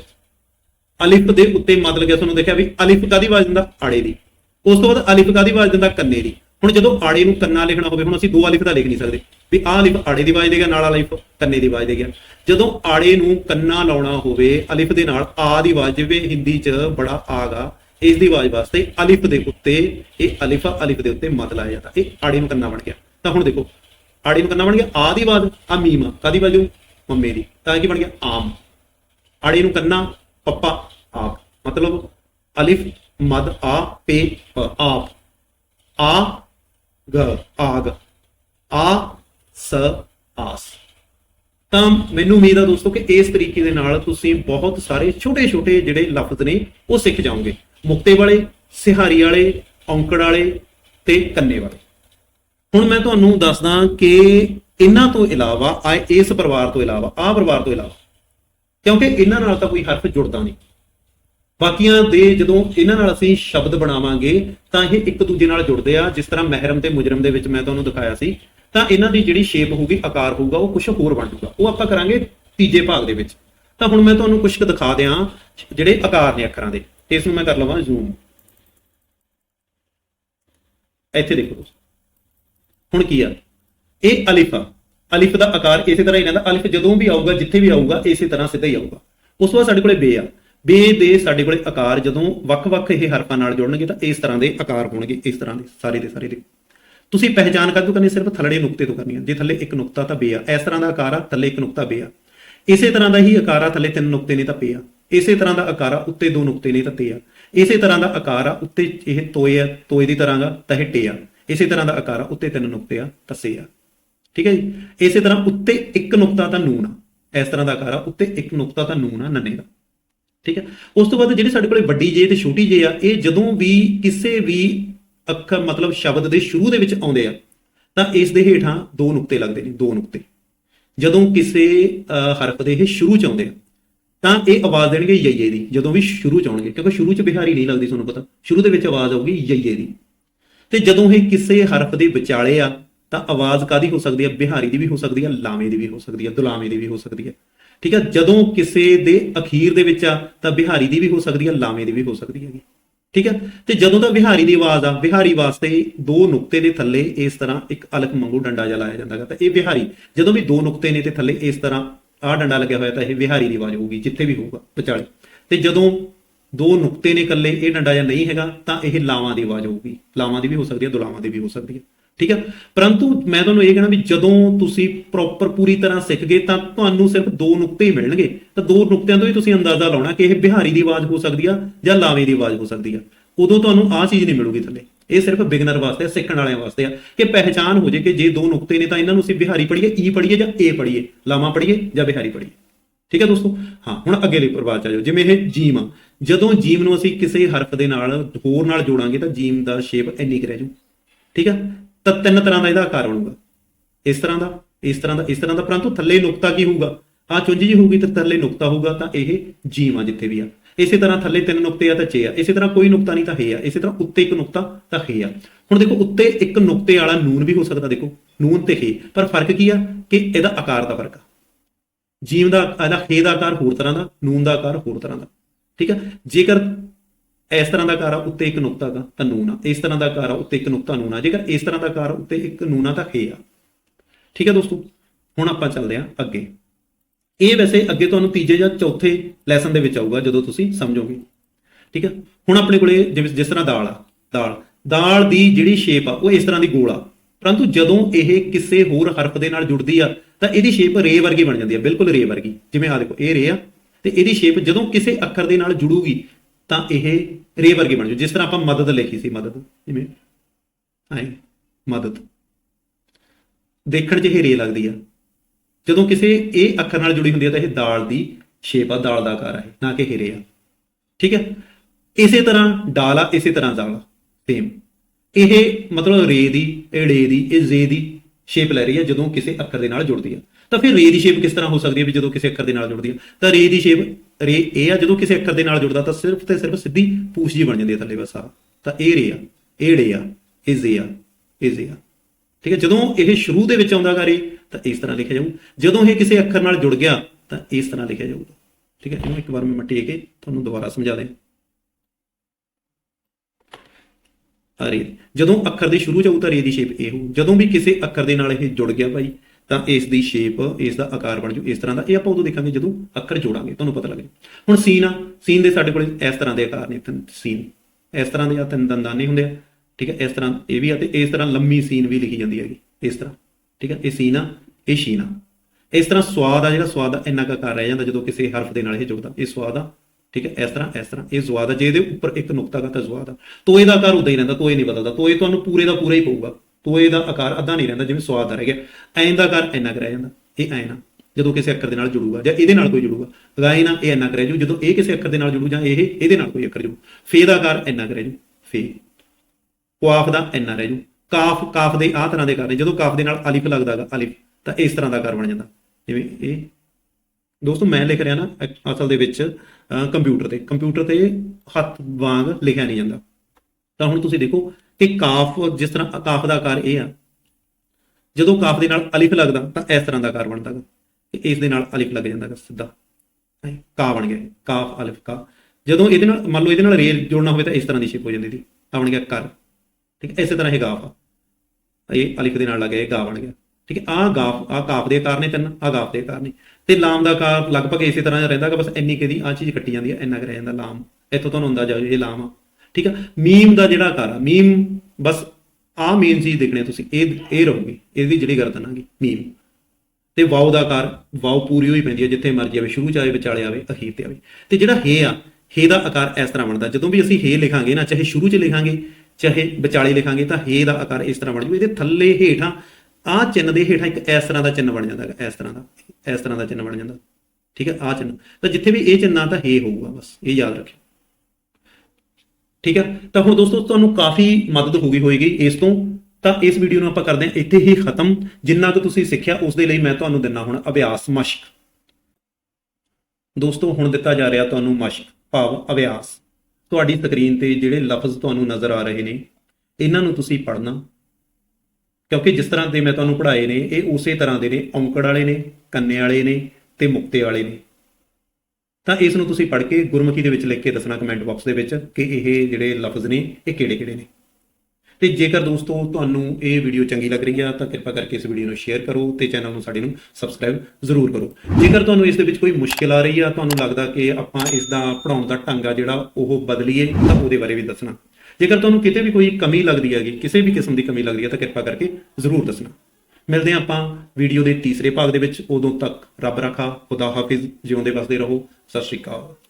ਅਲਿਫ ਦੇ ਉੱਤੇ ਮਦ ਲੱਗਿਆ, ਤੁਹਾਨੂੰ ਦੇਖਿਆ ਵੀ ਅਲਿਫ ਕਾਦੀ ਆਵਾਜ਼ ਦਿੰਦਾ? ਆੜੇ ਦੀ। ਉਸ ਤੋਂ ਬਾਅਦ ਅਲਿਫ ਕਾਦੀ ਆਵਾਜ਼ ਦਿੰਦਾ? ਕੰਨੇ ਦੀ। ਹੁਣ ਜਦੋਂ ਆੜੇ ਨੂੰ ਕੰਨਾ ਲਿਖਣਾ ਹੋਵੇ, ਹੁਣ ਅਸੀਂ ਦੋ ਅਲਿਫ ਦਾ ਲਿਖ ਨਹੀਂ ਸਕਦੇ। ਵੀ ਆਹ ਅਲਿਫ ਆੜੇ ਦੀ ਆਵਾਜ਼ ਦੇਗਾ ਨਾਲ ਅਲਿਫ ਕੰਨੇ ਦੀ ਆਵਾਜ਼ ਦੇਗਾ ਜਦੋਂ ਆੜੇ ਨੂੰ ਕੰਨਾ ਲਾਉਣਾ ਹੋਵੇ, ਅਲਿਫ ਦੇ ਨਾਲ ਆ ਦੀ ਆਵਾਜ਼ ਜਿਵੇਂ ਹਿੰਦੀ 'ਚ ਬੜਾ ਆਗਾ ਇਸ ਦੀ ਆਵਾਜ਼ ਵਾਸਤੇ ਅਲਿਫ ਦੇ ਉੱਤੇ, ਇਹ ਅਲਿਫ ਅਲਿਫ ਦੇ ਉੱਤੇ ਮਤ ਲਾਇਆ ਜਾਂਦਾ। ਇਹ ਆੜੇ ਨੂੰ ਕੰਨਾ ਬਣ ਗਿਆ। ਤਾਂ ਹੁਣ ਦੇਖੋ, ਆੜੇ ਨੂੰ ਕੰਨਾ ਬਣ ਗਿਆ, ਆ ਦੀ ਆਵਾਜ਼, ਆ ਮੀਮ ਕਾਦੀ ਬਾਜੂ ਮੰਮੇ ਦੀ। ਤਾਂ ਕੀ ਬਣ ਗਿਆ? ਆਮ। ਆੜੇ ਨੂੰ ਕੰਨਾ, ਪੱਪਾ, ਆਪ। ਮਤਲਬ ਅਲਿਫ ਮਦ ਆ ਪੇ, ਆਪ। ਆ, ਗ, ਆਗ। ਆ, ਸ, ਆਸ। ਤਾਂ ਮੈਨੂੰ ਉਮੀਦ ਆ ਦੋਸਤੋ ਕਿ ਇਸ ਤਰੀਕੇ ਦੇ ਨਾਲ ਤੁਸੀਂ ਬਹੁਤ ਸਾਰੇ ਛੋਟੇ-ਛੋਟੇ ਜਿਹੜੇ ਲਫ਼ਜ਼ ਨੇ ਉਹ ਸਿੱਖ ਜਾਓਗੇ। ਮੁਕਤੇ ਵਾਲੇ ਸਿਹਾਰੀ ਵਾਲੇ, ਔਂਕੜ ਵਾਲੇ ਤੇ ਕੰਨੇ ਵਾਲੇ। ਹੁਣ ਮੈਂ ਤੁਹਾਨੂੰ ਦੱਸਦਾ ਕਿ ਇਹਨਾਂ ਤੋਂ ਇਲਾਵਾ, ਆ ਇਸ ਪਰਿਵਾਰ ਤੋਂ ਇਲਾਵਾ ਆਹ ਪਰਿਵਾਰ ਤੋਂ ਇਲਾਵਾ, ਕਿਉਂਕਿ ਇਹਨਾਂ ਨਾਲ ਤਾਂ ਕੋਈ ਹਰਫ ਜੁੜਦਾ ਨਹੀਂ। ਬਾਕੀਆਂ ਦੇ ਜਦੋਂ ਇਹਨਾਂ ਨਾਲ ਅਸੀਂ ਸ਼ਬਦ ਬਣਾਵਾਂਗੇ, ਤਾਂ ਇਹ ਇੱਕ ਦੂਜੇ ਨਾਲ ਜੁੜਦੇ ਆ। ਜਿਸ ਤਰ੍ਹਾਂ ਮਹਿਰਮ ਤੇ ਮੁਜਰਮ ਦੇ ਵਿੱਚ ਮੈਂ ਤੁਹਾਨੂੰ ਦਿਖਾਇਆ ਸੀ, ਤਾਂ ਇਹਨਾਂ ਦੀ ਜਿਹੜੀ ਸ਼ੇਪ ਹੋਊਗੀ, ਆਕਾਰ ਹੋਊਗਾ, ਉਹ ਕੁਝ ਹੋਰ ਬਣ ਜਾਊਗਾ। ਉਹ ਆਪਾਂ ਕਰਾਂਗੇ ਤੀਜੇ ਭਾਗ ਦੇ ਵਿੱਚ। ਤਾਂ ਹੁਣ ਮੈਂ ਤੁਹਾਨੂੰ ਕੁਝ ਕੁ ਦਿਖਾ ਦਿਆਂ, ਜਿਹੜੇ ਆਕਾਰ ਨੇ ਅੱਖਰਾਂ ਦੇ। ਇਸ ਨੂੰ ਮੈਂ ਕਰ ਲਵਾਂ ਜ਼ੂਮ ਇੱਥੇ ਦੇਖੋ ਤੁਸੀਂ। ਹੁਣ ਕੀ ਆ? ਇਹ ਅਲਿਫ। ਆ ਅਲਿਫ ਦਾ ਆਕਾਰ ਇਸੇ ਤਰ੍ਹਾਂ ਹੀ ਰਹਿੰਦਾ। ਅਲਿਫ ਜਦੋਂ ਵੀ ਆਊਗਾ, ਜਿੱਥੇ ਵੀ ਆਊਗਾ, ਇਸੇ ਤਰ੍ਹਾਂ ਸਿੱਧਾ ਹੀ ਆਊਗਾ। ਉਸ ਤੋਂ ਬਾਅਦ ਸਾਡੇ ਕੋਲੇ ਬੇ ਆ। ਬੇ ਦੇ ਸਾਡੇ ਕੋਲੇ ਆਕਾਰ ਜਦੋਂ ਵੱਖ-ਵੱਖ ਇਹ ਹਰਫਾਂ ਨਾਲ ਜੁੜਨਗੇ ਤਾਂ ਇਸ ਤਰ੍ਹਾਂ ਦੇ ਆਕਾਰ ਹੋਣਗੇ, ਇਸ ਤਰ੍ਹਾਂ ਦੇ, ਸਾਰੇ ਦੇ ਸਾਰੇ ਦੇ। ਤੁਸੀਂ ਪਹਿਚਾਨ ਕਰ ਕਰਨੀ ਸਿਰਫ ਥੱਲੜੇ ਨੁਕਤੇ ਤੋਂ ਕਰਨੀ ਹੈ। ਜੇ ਥੱਲੇ ਇੱਕ ਨੁਕਤਾ ਤਾਂ ਬੇ ਆ। ਇਸ ਤਰ੍ਹਾਂ ਦਾ ਆਕਾਰ ਆ, ਥੱਲੇ ਇੱਕ ਨੁਕਤਾ ਬੇ ਆ। ਇਸੇ ਤਰ੍ਹਾਂ ਦਾ ਹੀ ਆਕਾਰ ਆ, ਥੱਲੇ ਤਿੰਨ ਨੁਕਤੇ ਨੇ ਤਾਂ ਪੇ ਆ। ਇਸੇ ਤਰ੍ਹਾਂ ਦਾ ਆਕਾਰ ਆ ਉੱਤੇ ਦੋ ਨੁਕਤੇ ਨੇ ਤਾਂ ਤੇ ਆ ਇਸੇ ਤਰ੍ਹਾਂ ਦਾ ਆਕਾਰ ਆ ਉੱਤੇ ਇਹ ਤੋਏ ਆ ਤੋਏ ਦੀ ਤਰ੍ਹਾਂ ਦਾ ਤਾਂ ਇਹ ਟੇ ਆ ਇਸੇ ਤਰ੍ਹਾਂ ਦਾ ਆਕਾਰ ਆ ਉੱਤੇ ਤਿੰਨ ਨੁਕਤੇ ਆ ਤਾਂ ਸੇ ਆ ਠੀਕ ਹੈ ਜੀ? ਇਸੇ ਤਰ੍ਹਾਂ ਉੱਤੇ ਇੱਕ ਨੁਕਤਾ ਤਾਂ ਨੂਨ ਆ। ਇਸ ਤਰ੍ਹਾਂ ਦਾ ਆਕਾਰ ਆ ਉੱਤੇ ਇੱਕ ਨੁਕਤਾ ਤਾਂ ਨੂਨ ਆ ਨੰਨੇ ਦਾ। ਠੀਕ ਹੈ? ਉਸ ਤੋਂ ਬਾਅਦ ਜਿਹੜੇ ਸਾਡੇ ਕੋਲੇ ਵੱਡੀ ਜੇ ਤੇ ਛੋਟੀ ਜੇ ਆ ਇਹ ਜਦੋਂ ਵੀ ਕਿਸੇ ਵੀ ਅੱਖਰ ਮਤਲਬ ਸ਼ਬਦ ਦੇ ਸ਼ੁਰੂ ਦੇ ਵਿੱਚ ਆਉਂਦੇ ਆ ਤਾਂ ਇਸ ਦੇ ਹੇਠਾਂ ਦੋ ਨੁਕਤੇ ਲੱਗਦੇ ਨੇ ਦੋ ਨੁਕਤੇ। ਜਦੋਂ ਕਿਸੇ ਅਹ, ਹਰਫ ਦੇ ਇਹ ਸ਼ੁਰੂ ਚ ਆਉਂਦੇ ਆ ਤਾਂ ਇਹ ਆਵਾਜ਼ ਦੇਣਗੇ ਯਈਏ ਦੀ, ਜਦੋਂ ਵੀ ਸ਼ੁਰੂ ਚ ਆਉਣਗੇ, ਕਿਉਂਕਿ ਸ਼ੁਰੂ ਚ ਬਿਹਾਰੀ ਨਹੀਂ ਲੱਗਦੀ ਤੁਹਾਨੂੰ ਪਤਾ। ਸ਼ੁਰੂ ਦੇ ਵਿੱਚ ਆਵਾਜ਼ ਆਊਗੀ ਯਈਏ ਦੀ। ਤੇ ਜਦੋਂ ਇਹ ਕਿਸੇ ਹਰਫ ਦੇ ਵਿਚਾਲੇ ਆ, ਤਾਂ ਆਵਾਜ਼ ਕਾਦੀ ਹੋ ਸਕਦੀ ਹੈ ਬਿਹਾਰੀ ਦੀ ਵੀ ਹੋ ਸਕਦੀ ਹੈ ਲਾਵੇਂ ਦੀ ਵੀ ਹੋ ਸਕਦੀ ਹੈ ਦੁਲਾਵੇਂ ਦੀ ਵੀ ਹੋ ਸਕਦੀ ਹੈ ਠੀਕ ਹੈ ਜਦੋਂ ਕਿਸੇ ਦੇ ਅਖੀਰ ਦੇ ਵਿੱਚ ਆ, ਤਾਂ ਬਿਹਾਰੀ ਦੀ ਵੀ ਹੋ ਸਕਦੀ ਹੈ ਲਾਵੇਂ ਦੀ ਵੀ ਹੋ ਸਕਦੀ ਹੈਗੀ। ਠੀਕ ਹੈ ਤੇ ਜਦੋਂ ਦਾ ਬਿਹਾਰੀ ਦੀ ਆਵਾਜ਼ ਆ, ਬਿਹਾਰੀ ਵਾਸਤੇ ਦੋ ਨੁਕਤੇ ਦੇ ਥੱਲੇ ਇਸ ਤਰ੍ਹਾਂ ਇੱਕ ਅਲਖ ਮੰਗੂ ਡੰਡਾ ਜਿਹਾ ਲਾਇਆ ਜਾਂਦਾ ਹੈਗਾ। ਤਾਂ ਇਹ ਬਿਹਾਰੀ, ਜਦੋਂ ਵੀ ਦੋ ਨੁਕਤੇ ਨੇ ਤੇ ਥੱਲੇ ਇਸ ਤਰ੍ਹਾਂ ਆਹ ਡੰਡਾ ਲੱਗਿਆ ਹੋਇਆ ਤਾਂ ਇਹ ਵਿਹਾਰੀ ਦੀ ਆਵਾਜ਼ ਹੋਊਗੀ, ਜਿੱਥੇ ਵੀ ਹੋਊਗਾ, ਵਿਚਾਲੇ। ਤੇ ਜਦੋਂ ਦੋ ਨੁਕਤੇ ਨੇ ਇਕੱਲੇ, ਇਹ ਡੰਡਾ ਜਾਂ ਨਹੀਂ ਹੈਗਾ, ਤਾਂ ਇਹ ਲਾਵਾਂ ਦੀ ਆਵਾਜ਼ ਹੋਊਗੀ। ਲਾਵਾਂ ਦੀ ਵੀ ਹੋ ਸਕਦੀ ਹੈ ਦੁਲਾਵਾਂ ਦੀ ਵੀ ਹੋ ਸਕਦੀ ਹੈ ਠੀਕ ਹੈ ਪਰੰਤੂ ਮੈਂ ਤੁਹਾਨੂੰ ਇਹ ਕਹਿਣਾ ਵੀ ਜਦੋਂ ਤੁਸੀਂ ਪ੍ਰੋਪਰ ਪੂਰੀ ਤਰ੍ਹਾਂ ਸਿੱਖ ਗਏ, ਤਾਂ ਤੁਹਾਨੂੰ ਸਿਰਫ ਦੋ ਨੁਕਤੇ ਹੀ ਮਿਲਣਗੇ। ਤਾਂ ਦੋ ਨੁਕਤਿਆਂ ਤੋਂ ਹੀ ਤੁਸੀਂ ਅੰਦਾਜ਼ਾ ਲਾਉਣਾ ਕਿ ਇਹ ਬਿਹਾਰੀ ਦੀ ਆਵਾਜ਼ ਹੋ ਸਕਦੀ ਆ ਜਾਂ ਲਾਵੇਂ ਦੀ ਆਵਾਜ਼ ਹੋ ਸਕਦੀ ਆ। ਉਦੋਂ ਤੁਹਾਨੂੰ ਆਹ ਚੀਜ਼ ਨਹੀਂ ਮਿਲੂਗੀ ਥੱਲੇ। ਇਹ ਸਿਰਫ ਬਿਗਨਰ ਵਾਸਤੇ ਆ, ਸਿੱਖਣ ਵਾਲਿਆਂ ਵਾਸਤੇ ਆ ਕਿ ਪਹਿਚਾਨ ਹੋ ਜੇ ਕਿ ਜੇ ਦੋ ਨੁਕਤੇ ਨੇ ਤਾਂ ਇਹਨਾਂ ਨੂੰ ਅਸੀਂ ਬਿਹਾਰੀ ਪੜ੍ਹੀਏ ਈ ਪੜ੍ਹੀਏ ਜਾਂ ਏ ਪੜ੍ਹੀਏ ਲਾਵਾਂ ਪੜ੍ਹੀਏ ਜਾਂ ਬਿਹਾਰੀ ਪੜ੍ਹੀਏ। ਠੀਕ ਹੈ ਦੋਸਤੋ? ਹਾਂ ਹੁਣ ਅੱਗੇ ਲਈ ਪ੍ਰਵਾਹ ਚ ਆ ਜਾਓ। ਜਿਵੇਂ ਇਹ ਜੀਮ ਆ ਜਦੋਂ ਜੀਮ ਨੂੰ ਅਸੀਂ ਕਿਸੇ ਹਰਫ ਦੇ ਨਾਲ ਹੋਰ ਨਾਲ ਜੋੜਾਂਗੇ ਤਾਂ ਜੀਮ ਦਾ ਸ਼ੇਪ ਇੰਨੀ ਕੁ ਰਹਿ ਜੂ। ਠੀਕ ਹੈ? ਤਾਂ ਤਿੰਨ ਤਰ੍ਹਾਂ ਦਾ ਇਹਦਾ ਆਕਾਰ ਬਣੂਗਾ। ਇਸ ਤਰ੍ਹਾਂ ਦਾ ਇਸ ਤਰ੍ਹਾਂ ਦਾ ਇਸ ਤਰ੍ਹਾਂ ਦਾ ਪਰੰਤੂ ਥੱਲੇ ਨੁਕਤਾ ਕੀ ਹੋਊਗਾ? ਆ ਚੁੰਝ ਜੀ ਹੋਊਗੀ ਤੇ ਥੱਲੇ ਨੁਕਤਾ ਹੋਊਗਾ ਤਾਂ ਇਹ ਜੀਮ ਆ ਜਿੱਥੇ ਵੀ ਆ। ਇਸੇ ਤਰ੍ਹਾਂ ਥੱਲੇ ਤਿੰਨ ਨੁਕਤੇ ਆ ਤਾਂ ਚੇ ਆ। ਇਸੇ ਤਰ੍ਹਾਂ ਕੋਈ ਨੁਕਤਾ ਨਹੀਂ ਤਾਂ ਹੈ ਆ। ਇਸੇ ਤਰ੍ਹਾਂ ਉੱਤੇ ਇੱਕ ਨੁਕਤਾ ਤਾਂ ਹੈ ਆ। ਹੁਣ ਦੇਖੋ, ਉੱਤੇ ਇੱਕ ਨੁਕਤੇ ਵਾਲਾ ਨੂਨ ਵੀ ਹੋ ਸਕਦਾ, ਦੇਖੋ, ਨੂਨ ਤੇ ਹੈ। ਪਰ ਫ਼ਰਕ ਕੀ ਆ? ਕਿ ਇਹਦਾ ਆਕਾਰ ਦਾ ਫ਼ਰਕ ਆ। ਜੀਮ ਦਾ, ਇਹਦਾ ਖੇ ਦਾ ਆਕਾਰ ਹੋਰ ਤਰ੍ਹਾਂ ਦਾ, ਨੂਨ ਦਾ ਆਕਾਰ ਹੋਰ ਤਰ੍ਹਾਂ ਦਾ। ਠੀਕ ਆ? ਜੇਕਰ ਇਸ ਤਰ੍ਹਾਂ ਦਾ ਆਕਾਰ ਆ, ਉੱਤੇ ਇੱਕ ਨੁਕਤਾ ਦਾ, ਤਾਂ ਨੂਨ ਆ। ਇਸ ਤਰ੍ਹਾਂ ਦਾ ਆਕਾਰ ਆ, ਉੱਤੇ ਇੱਕ ਨੁਕਤਾ ਨੂਨ ਆ। ਜੇਕਰ ਇਸ ਤਰ੍ਹਾਂ ਦਾ ਆਕਾਰ ਆ, ਉੱਤੇ ਇੱਕ ਨੂਨ ਆ ਤਾਂ ਖੇ ਆ। ਠੀਕ ਆ ਦੋਸਤੋ? ਹੁਣ ਆਪਾਂ ਚੱਲਦੇ ਹਾਂ ਅੱਗੇ। ਇਹ ਵੈਸੇ ਅੱਗੇ ਤੁਹਾਨੂੰ ਤੀਜੇ ਜਾਂ ਚੌਥੇ ਲੈਸਨ ਦੇ ਵਿੱਚ ਆਊਗਾ, ਜਦੋਂ ਤੁਸੀਂ ਸਮਝੋਗੇ। ਠੀਕ ਹੈ ਹੁਣ ਆਪਣੇ ਕੋਲੇ ਜਿਵੇਂ ਜਿਸ ਤਰ੍ਹਾਂ ਦਾਲ ਆ, ਦਾਲ। ਦਾਲ ਦੀ ਜਿਹੜੀ ਸ਼ੇਪ ਆ, ਉਹ ਇਸ ਤਰ੍ਹਾਂ ਦੀ ਗੋਲ ਆ। ਪਰੰਤੂ ਜਦੋਂ ਇਹ ਕਿਸੇ ਹੋਰ ਹਰਫ ਦੇ ਨਾਲ ਜੁੜਦੀ ਆ, ਤਾਂ ਇਹਦੀ ਸ਼ੇਪ ਰੇ ਵਰਗੀ ਬਣ ਜਾਂਦੀ ਆ, ਬਿਲਕੁਲ ਰੇ ਵਰਗੀ। ਜਿਵੇਂ ਆ ਦੇਖੋ, ਇਹ ਰੇ ਆ, ਤੇ ਇਹਦੀ ਸ਼ੇਪ ਜਦੋਂ ਕਿਸੇ ਅੱਖਰ ਦੇ ਨਾਲ ਜੁੜੂਗੀ, ਤਾਂ ਇਹ ਰੇ ਵਰਗੀ ਬਣ ਜੂ। ਜਿਸ ਤਰ੍ਹਾਂ ਆਪਾਂ ਮਦਦ ਲਿਖੀ ਸੀ, ਮਦਦ, ਜਿਵੇਂ, ਆਏ, ਮਦਦ। ਦੇਖਣ 'ਚ ਇਹ ਰੇ ਲੱਗਦੀ ਆ। ਜਦੋਂ ਕਿਸੇ ਇਹ ਅੱਖਰ ਨਾਲ ਜੁੜੀ ਹੁੰਦੀ ਹੈ ਤਾਂ ਇਹ ਦਾਲ ਦੀ ਸ਼ੇਪ ਆ, ਦਾਲ ਦਾ ਆਕਾਰ ਹੈ ਨਾ ਕਿ ਹਿਰੇ ਆ। ਠੀਕ ਹੈ? ਇਸੇ ਤਰ੍ਹਾਂ ਡਾਲ ਆ, ਇਸੇ ਤਰ੍ਹਾਂ ਦਾਲ ਸੇਮ ਇਹ ਮਤਲਬ ਰੇ ਦੀ ਇਹ ੜੇ ਦੀ, ਇਹ ਜ਼ੇ ਦੀ ਸ਼ੇਪ ਲੈ ਰਹੀ ਹੈ ਜਦੋਂ ਕਿਸੇ ਅੱਖਰ ਦੇ ਨਾਲ ਜੁੜਦੀ ਹੈ। ਤਾਂ ਫਿਰ ਰੇ ਦੀ ਸ਼ੇਪ ਕਿਸ ਤਰ੍ਹਾਂ ਹੋ ਸਕਦੀ ਹੈ ਵੀ ਜਦੋਂ ਕਿਸੇ ਅੱਖਰ ਦੇ ਨਾਲ ਜੁੜਦੀ ਹੈ? ਤਾਂ ਰੇ ਦੀ ਸ਼ੇਪ ਰੇ ਇਹ ਆ, ਜਦੋਂ ਕਿਸੇ ਅੱਖਰ ਦੇ ਨਾਲ ਜੁੜਦਾ ਤਾਂ ਸਿਰਫ ਤੇ ਸਿਰਫ ਸਿੱਧੀ ਪੂਛ ਜੀ ਬਣ ਜਾਂਦੀ ਹੈ ਥੱਲੇ ਬਸ ਆ। ਤਾਂ ਇਹ ਰੇ ਆ, ਇਹ ੜੇ ਆ, ਇਹ ਜ਼ੇ ਆ, ਇਹ ਜ਼ੇ ਆ। ਠੀਕ ਹੈ? ਜਦੋਂ ਇਹ ਸ਼ੁਰੂ ਦੇ ਵਿੱਚ ਆਉਂਦਾ ਗਾ ਰੇ ਤਾਂ ਇਸ ਤਰ੍ਹਾਂ ਲਿਖਿਆ ਜਾਊ। ਜਦੋਂ ਇਹ ਕਿਸੇ ਅੱਖਰ ਨਾਲ ਜੁੜ ਗਿਆ, ਤਾਂ ਇਸ ਤਰ੍ਹਾਂ ਲਿਖਿਆ ਜਾਊਗਾ। ਠੀਕ ਹੈ, ਇਹਨੂੰ ਇੱਕ ਵਾਰ ਮੈਂ ਮੱਟੀ ਕੇ ਤੁਹਾਨੂੰ ਦੁਬਾਰਾ ਸਮਝਾ ਦਿਆਂ। ਆ ਜਦੋਂ ਅੱਖਰ ਦੇ ਸ਼ੁਰੂ ਜਾਊ ਤਾਂ ਰੇ ਦੀ ਸ਼ੇਪ ਇਹ ਹੋਊ। ਜਦੋਂ ਵੀ ਕਿਸੇ ਅੱਖਰ ਦੇ ਨਾਲ ਇਹ ਜੁੜ ਗਿਆ ਭਾਈ, ਤਾਂ ਇਸ ਦੀ ਸ਼ੇਪ ਇਸ ਦਾ ਆਕਾਰ ਬਣ ਜੂ। ਇਸ ਤਰ੍ਹਾਂ ਦਾ ਇਹ ਆਪਾਂ ਉਦੋਂ ਦੇਖਾਂਗੇ ਜਦੋਂ ਅੱਖਰ ਜੋੜਾਂਗੇ। ਤੁਹਾਨੂੰ ਪਤਾ ਲੱਗੇ ਹੁਣ ਸੀਨ ਆ। ਸੀਨ ਦੇ ਸਾਡੇ ਕੋਲ ਇਸ ਤਰ੍ਹਾਂ ਦੇ ਆਕਾਰ ਨੇ ਤਿੰਨ ਸੀਨ। ਇਸ ਤਰ੍ਹਾਂ ਦੇ ਆ ਤਿੰਨ ਦੰਦਾਨੇ ਹੁੰਦੇ ਆ। ਠੀਕ ਹੈ, ਇਸ ਤਰ੍ਹਾਂ ਇਹ ਵੀ ਆ ਤੇ ਇਸ ਤਰ੍ਹਾਂ ਲੰਮੀ ਸੀਨ ਵੀ ਲਿਖੀ ਜਾਂਦੀ ਹੈਗੀ। ਇਸ ਤਰ੍ਹਾਂ। ਠੀਕ ਹੈ? ਇਹ ਸੀਨਾ ਇਹ ਸੀਨਾ ਇਸ ਤਰ੍ਹਾਂ ਸਵਾਦ ਆ, ਜਿਹੜਾ ਸਵਾਦ ਆ, ਇੰਨਾ ਕੁ ਆਕਾਰ ਰਹਿ ਜਾਂਦਾ ਜਦੋਂ ਕਿਸੇ ਹਰਫ ਦੇ ਨਾਲ ਇਹ ਜੁੜਦਾ। ਇਹ ਸਵਾਦ ਆ, ਠੀਕ ਹੈ? ਇਸ ਤਰ੍ਹਾਂ ਇਸ ਤਰ੍ਹਾਂ। ਇਹ ਜ਼ਵਾਦ ਆ, ਜੇ ਇਹਦੇ ਉੱਪਰ ਇੱਕ ਨੁਕਤਾ ਗਾ ਤਾਂ ਆ। ਤੋਏ ਦਾ ਆਕਾਰ ਉਦਾਂ ਹੀ ਰਹਿੰਦਾ, ਤੋਏ ਨਹੀਂ ਬਦਲਦਾ। ਤੋਏ ਤੁਹਾਨੂੰ ਪੂਰੇ ਦਾ ਪੂਰਾ ਹੀ ਪਊਗਾ। ਤੋਏ ਦਾ ਆਕਾਰ ਅੱਧਾ ਨਹੀਂ ਰਹਿੰਦਾ, ਜਿਵੇਂ ਸਵਾਦ ਦਾ ਰਹਿ ਗਿਆ। ਐਂ ਦਾ ਆਕਾਰ ਇੰਨਾ ਕੁ ਰਹਿ ਜਾਂਦਾ। ਇਹ ਐਂ ਨਾ, ਜਦੋਂ ਕਿਸੇ ਅੱਖਰ ਦੇ ਨਾਲ ਜੁੜੂਗਾ, ਜਾਂ ਇਹਦੇ ਨਾਲ ਕੋਈ ਜੁੜੂਗਾ। ਗਾਇ ਨਾ, ਇਹ ਇੰਨਾ ਕੁ ਰਹਿ ਜੂ, ਜਦੋਂ ਇਹ ਕਿਸੇ ਅੱਖਰ ਦੇ ਨਾਲ ਜੁੜੂ, ਜਾਂ ਇਹ ਇਹਦੇ ਨਾਲ ਕੋਈ ਅੱਖਰ ਜੁੜੂ। ਫੇ ਦਾ ਆਕਾਰ ਇੰਨਾ ਕੁ ਰਹਿ ਜੂ। ਫੇ। ਕੁਆਫ ਦਾ ਇੰਨਾ ਰਹਿ ਜੂ। ਕਾਫ ਕਾਫ ਦੇ ਆਹ ਤਰ੍ਹਾਂ ਦੇ ਆਕਾਰ ਨੇ ਜਦੋਂ ਕਾਫ ਦੇ ਨਾਲ ਅਲਿਫ ਲੱਗਦਾਗਾ ਅਲਿਫ, ਤਾਂ ਇਸ ਤਰ੍ਹਾਂ ਦਾ ਆਕਾਰ ਬਣ ਜਾਂਦਾ। ਜਿਵੇਂ ਇਹ, ਦੋਸਤੋ, ਮੈਂ ਲਿਖ ਰਿਹਾ ਨਾ ਅਸਲ ਦੇ ਵਿੱਚ ਕੰਪਿਊਟਰ ਤੇ। ਕੰਪਿਊਟਰ ਤੇ ਹੱਥ ਵਾਂਗ ਲਿਖਿਆ ਨਹੀਂ ਜਾਂਦਾ। ਤਾਂ ਹੁਣ ਤੁਸੀਂ ਦੇਖੋ ਕਿ ਕਾਫ ਜਿਸ ਤਰ੍ਹਾਂ, ਕਾਫ ਦਾ ਆਕਾਰ ਇਹ ਆ, ਜਦੋਂ ਕਾਫ ਦੇ ਨਾਲ ਅਲਿਫ ਲੱਗਦਾ, ਤਾਂ ਇਸ ਤਰ੍ਹਾਂ ਦਾ ਆਕਾਰ ਬਣਦਾ ਗਾ। ਤੇ ਇਸ ਦੇ ਨਾਲ ਅਲਿਫ ਲੱਗ ਜਾਂਦਾ ਗਾ, ਸਿੱਧਾ। ਐਂ ਕਾ ਬਣ ਗਿਆ ਕਾਫ, ਅਲਿਫ, ਕਾ। ਜਦੋਂ ਇਹਦੇ ਨਾਲ, ਮੰਨ ਲਓ ਇਹਦੇ ਨਾਲ ਰੇਲ ਜੋੜਨਾ ਹੋਵੇ ਤਾਂ ਇਸ ਤਰ੍ਹਾਂ ਦੀ ਸ਼ੇਪ ਹੋ ਜਾਂਦੀ ਦੀ ਆ ਬਣ ਗਿਆ ਕਰ। ਠੀਕ ਹੈ, ਇਸੇ ਤਰ੍ਹਾਂ ਇਹ ਗਾਫ ਆ। ਇਹ ਅਲਿਫ ਦੇ ਨਾਲ ਲੱਗ ਗਿਆ, ਇਹ ਗਾ ਬਣ ਗਿਆ। ਠੀਕ ਹੈ ਆ ਗਾਫ ਆ ਕਾਫ ਦੇ ਆਕਾਰ ਨੇ ਤਿੰਨ ਆ ਗਾਫ ਦੇ ਆਕਾਰ ਨੇ। ਤੇ ਲਾਮ ਦਾ ਆਕਾਰ ਲਗਭਗ ਇਸੇ ਤਰ੍ਹਾਂ ਰਹਿੰਦਾ ਕਿ ਬਸ ਇੰਨੀ ਕੁ ਦੀ ਆ ਚੀਜ਼ ਕੱਟੀ ਜਾਂਦੀ ਹੈ, ਇੰਨਾ ਕੁ ਰਹਿ ਜਾਂਦਾ ਲਾਮ। ਇੱਥੋਂ ਤੁਹਾਨੂੰ ਅੰਦਾਜ਼ਾ ਇਹ ਲਾਮ ਆ। ਠੀਕ ਆ, ਮੀਮ ਦਾ ਜਿਹੜਾ ਆਕਾਰ ਆ, ਮੀਮ ਬਸ ਆ ਮੇਨ ਚੀਜ਼ ਦੇਖਣੀ ਤੁਸੀਂ, ਇਹ ਇਹ ਰਹੂਗੀ, ਇਹਦੀ ਜਿਹੜੀ ਗਰਦਨ ਆਗੀ ਮੀਮ। ਤੇ ਵਾਓ ਦਾ ਆਕਾਰ ਵਾਓ ਪੂਰੀ ਹੋਈ ਪੈਂਦੀ ਹੈ, ਜਿੱਥੇ ਮਰਜ਼ੀ ਆਵੇ, ਸ਼ੁਰੂ ਚ ਆਵੇ, ਵਿਚਾਲੇ ਆਵੇ, ਅਖੀਰ ਤੇ ਆਵੇ। ਤੇ ਜਿਹੜਾ ਹੇ ਆ, ਹੇ ਦਾ ਆਕਾਰ ਇਸ ਤਰ੍ਹਾਂ ਬਣਦਾ, ਜਦੋਂ ਵੀ ਅਸੀਂ ਹੇ ਲਿਖਾਂਗੇ ਨਾ, ਚਾਹੇ ਸ਼ੁਰੂ ਚ ਲਿਖਾਂਗੇ ਚਾਹੇ ਵਿਚਾਲੇ ਲਿਖਾਂਗੇ ਤਾਂ ਹੇ ਦਾ ਆਕਾਰ ਇਸ ਤਰ੍ਹਾਂ ਬਣ ਜੂ ਇਹਦੇ ਥੱਲੇ ਹੇਠਾਂ ਆ ਚਿੰਨ ਦੇ ਹੇਠਾਂ ਇੱਕ ਇਸ ਤਰ੍ਹਾਂ ਦਾ ਚਿੰਨ ਬਣ ਜਾਂਦਾ ਇਸ ਤਰ੍ਹਾਂ ਦਾ, ਇਸ ਤਰ੍ਹਾਂ ਦਾ ਚਿੰਨ ਬਣ ਜਾਂਦਾ। ਠੀਕ ਹੈ ਆ ਚਿੰਨ ਤਾਂ ਜਿੱਥੇ ਵੀ ਇਹ ਚਿੰਨ ਆ ਤਾਂ ਹੇ ਹੋਊਗਾ, ਬਸ, ਇਹ ਯਾਦ ਰੱਖਿਓ। ਠੀਕ ਹੈ, ਤਾਂ ਹੁਣ ਦੋਸਤੋ ਤੁਹਾਨੂੰ ਕਾਫੀ ਮਦਦ ਹੋ ਗਈ ਹੋਏਗੀ ਇਸ ਤੋਂ। ਤਾਂ ਇਸ ਵੀਡੀਓ ਨੂੰ ਆਪਾਂ ਕਰਦੇ ਹਾਂ ਇੱਥੇ ਹੀ ਖਤਮ। ਜਿੰਨਾ ਕੁ ਤੁਸੀਂ ਸਿੱਖਿਆ, ਉਸ ਦੇ ਲਈ ਮੈਂ ਤੁਹਾਨੂੰ ਦਿੰਨਾ ਹੁਣ ਅਭਿਆਸ ਮਸ਼ਕ। ਦੋਸਤੋ, ਹੁਣ ਦਿੱਤਾ ਜਾ ਰਿਹਾ ਤੁਹਾਨੂੰ ਮਸ਼ਕ ਭਾਵ ਅਭਿਆਸ। ਤੁਹਾਡੀ ਸਕਰੀਨ ਤੇ ਜਿਹੜੇ ਲਫ਼ਜ਼ ਤੁਹਾਨੂੰ ਨਜ਼ਰ ਆ ਰਹੇ ਨੇ, ਇਹਨਾਂ ਨੂੰ ਤੁਸੀਂ ਪੜ੍ਹਨਾ। ਕਿਉਂਕਿ ਜਿਸ ਤਰ੍ਹਾਂ ਦੇ ਮੈਂ ਤੁਹਾਨੂੰ ਪੜ੍ਹਾਏ ਨੇ, ਇਹ ਉਸੇ ਤਰ੍ਹਾਂ ਦੇ ਨੇ, ਔਂਕੜ ਵਾਲੇ ਨੇ, ਕੰਨੇ ਵਾਲੇ ਨੇ ਤੇ ਮੁਕਤੇ ਵਾਲੇ ਨੇ। ਤਾਂ ਇਸ ਨੂੰ ਤੁਸੀਂ ਪੜ੍ਹ ਕੇ ਗੁਰਮੁਖੀ ਦੇ ਵਿੱਚ ਲਿਖ ਕੇ ਦੱਸਣਾ ਕਮੈਂਟ ਬਾਕਸ ਦੇ ਵਿੱਚ ਕਿ ਇਹ ਜਿਹੜੇ ਲਫ਼ਜ਼ ਨੇ, ਇਹ ਕਿਹੜੇ-ਕਿਹੜੇ ਨੇ? ਤੇ ਜੇਕਰ ਦੋਸਤੋ ਤੁਹਾਨੂੰ ਇਹ ਵੀਡੀਓ ਚੰਗੀ ਲੱਗ ਰਹੀ ਆ, ਤਾਂ ਕਿਰਪਾ ਕਰਕੇ ਇਸ ਵੀਡੀਓ ਨੂੰ ਸ਼ੇਅਰ ਕਰੋ ਤੇ ਚੈਨਲ ਨੂੰ ਸਾਡੇ ਨੂੰ ਸਬਸਕ੍ਰਾਈਬ ਜ਼ਰੂਰ ਕਰੋ। ਜੇਕਰ ਤੁਹਾਨੂੰ ਇਸ ਦੇ ਵਿੱਚ ਕੋਈ ਮੁਸ਼ਕਿਲ ਆ ਰਹੀ ਆ, ਤੁਹਾਨੂੰ ਲੱਗਦਾ ਕਿ ਆਪਾਂ ਇਸ ਦਾ ਪੜਾਉਣ ਦਾ ਢੰਗ ਆ ਜਿਹੜਾ ਉਹ ਬਦਲੀਏ, ਤਾਂ ਉਹਦੇ ਬਾਰੇ ਵੀ ਦੱਸਣਾ। ਜੇਕਰ ਤੁਹਾਨੂੰ ਕਿਤੇ ਵੀ ਕੋਈ ਕਮੀ ਲੱਗਦੀ ਹੈਗੀ, ਕਿਸੇ ਵੀ ਕਿਸਮ ਦੀ ਕਮੀ ਲੱਗਦੀ ਹੈ ਤਾਂ ਕਿਰਪਾ ਕਰਕੇ ਜ਼ਰੂਰ ਦੱਸਣਾ। ਮਿਲਦੇ ਹਾਂ ਆਪਾਂ ਵੀਡੀਓ ਦੇ ਤੀਸਰੇ ਭਾਗ ਦੇ ਵਿੱਚ। ਉਦੋਂ ਤੱਕ ਰੱਬ ਰੱਖਾ, ਖੁਦਾ ਹਾਫਿਜ਼, ਜਿਉਂਦੇ ਵਸਦੇ ਰਹੋ। ਸਤਿ ਸ਼੍ਰੀ ਅਕਾਲ।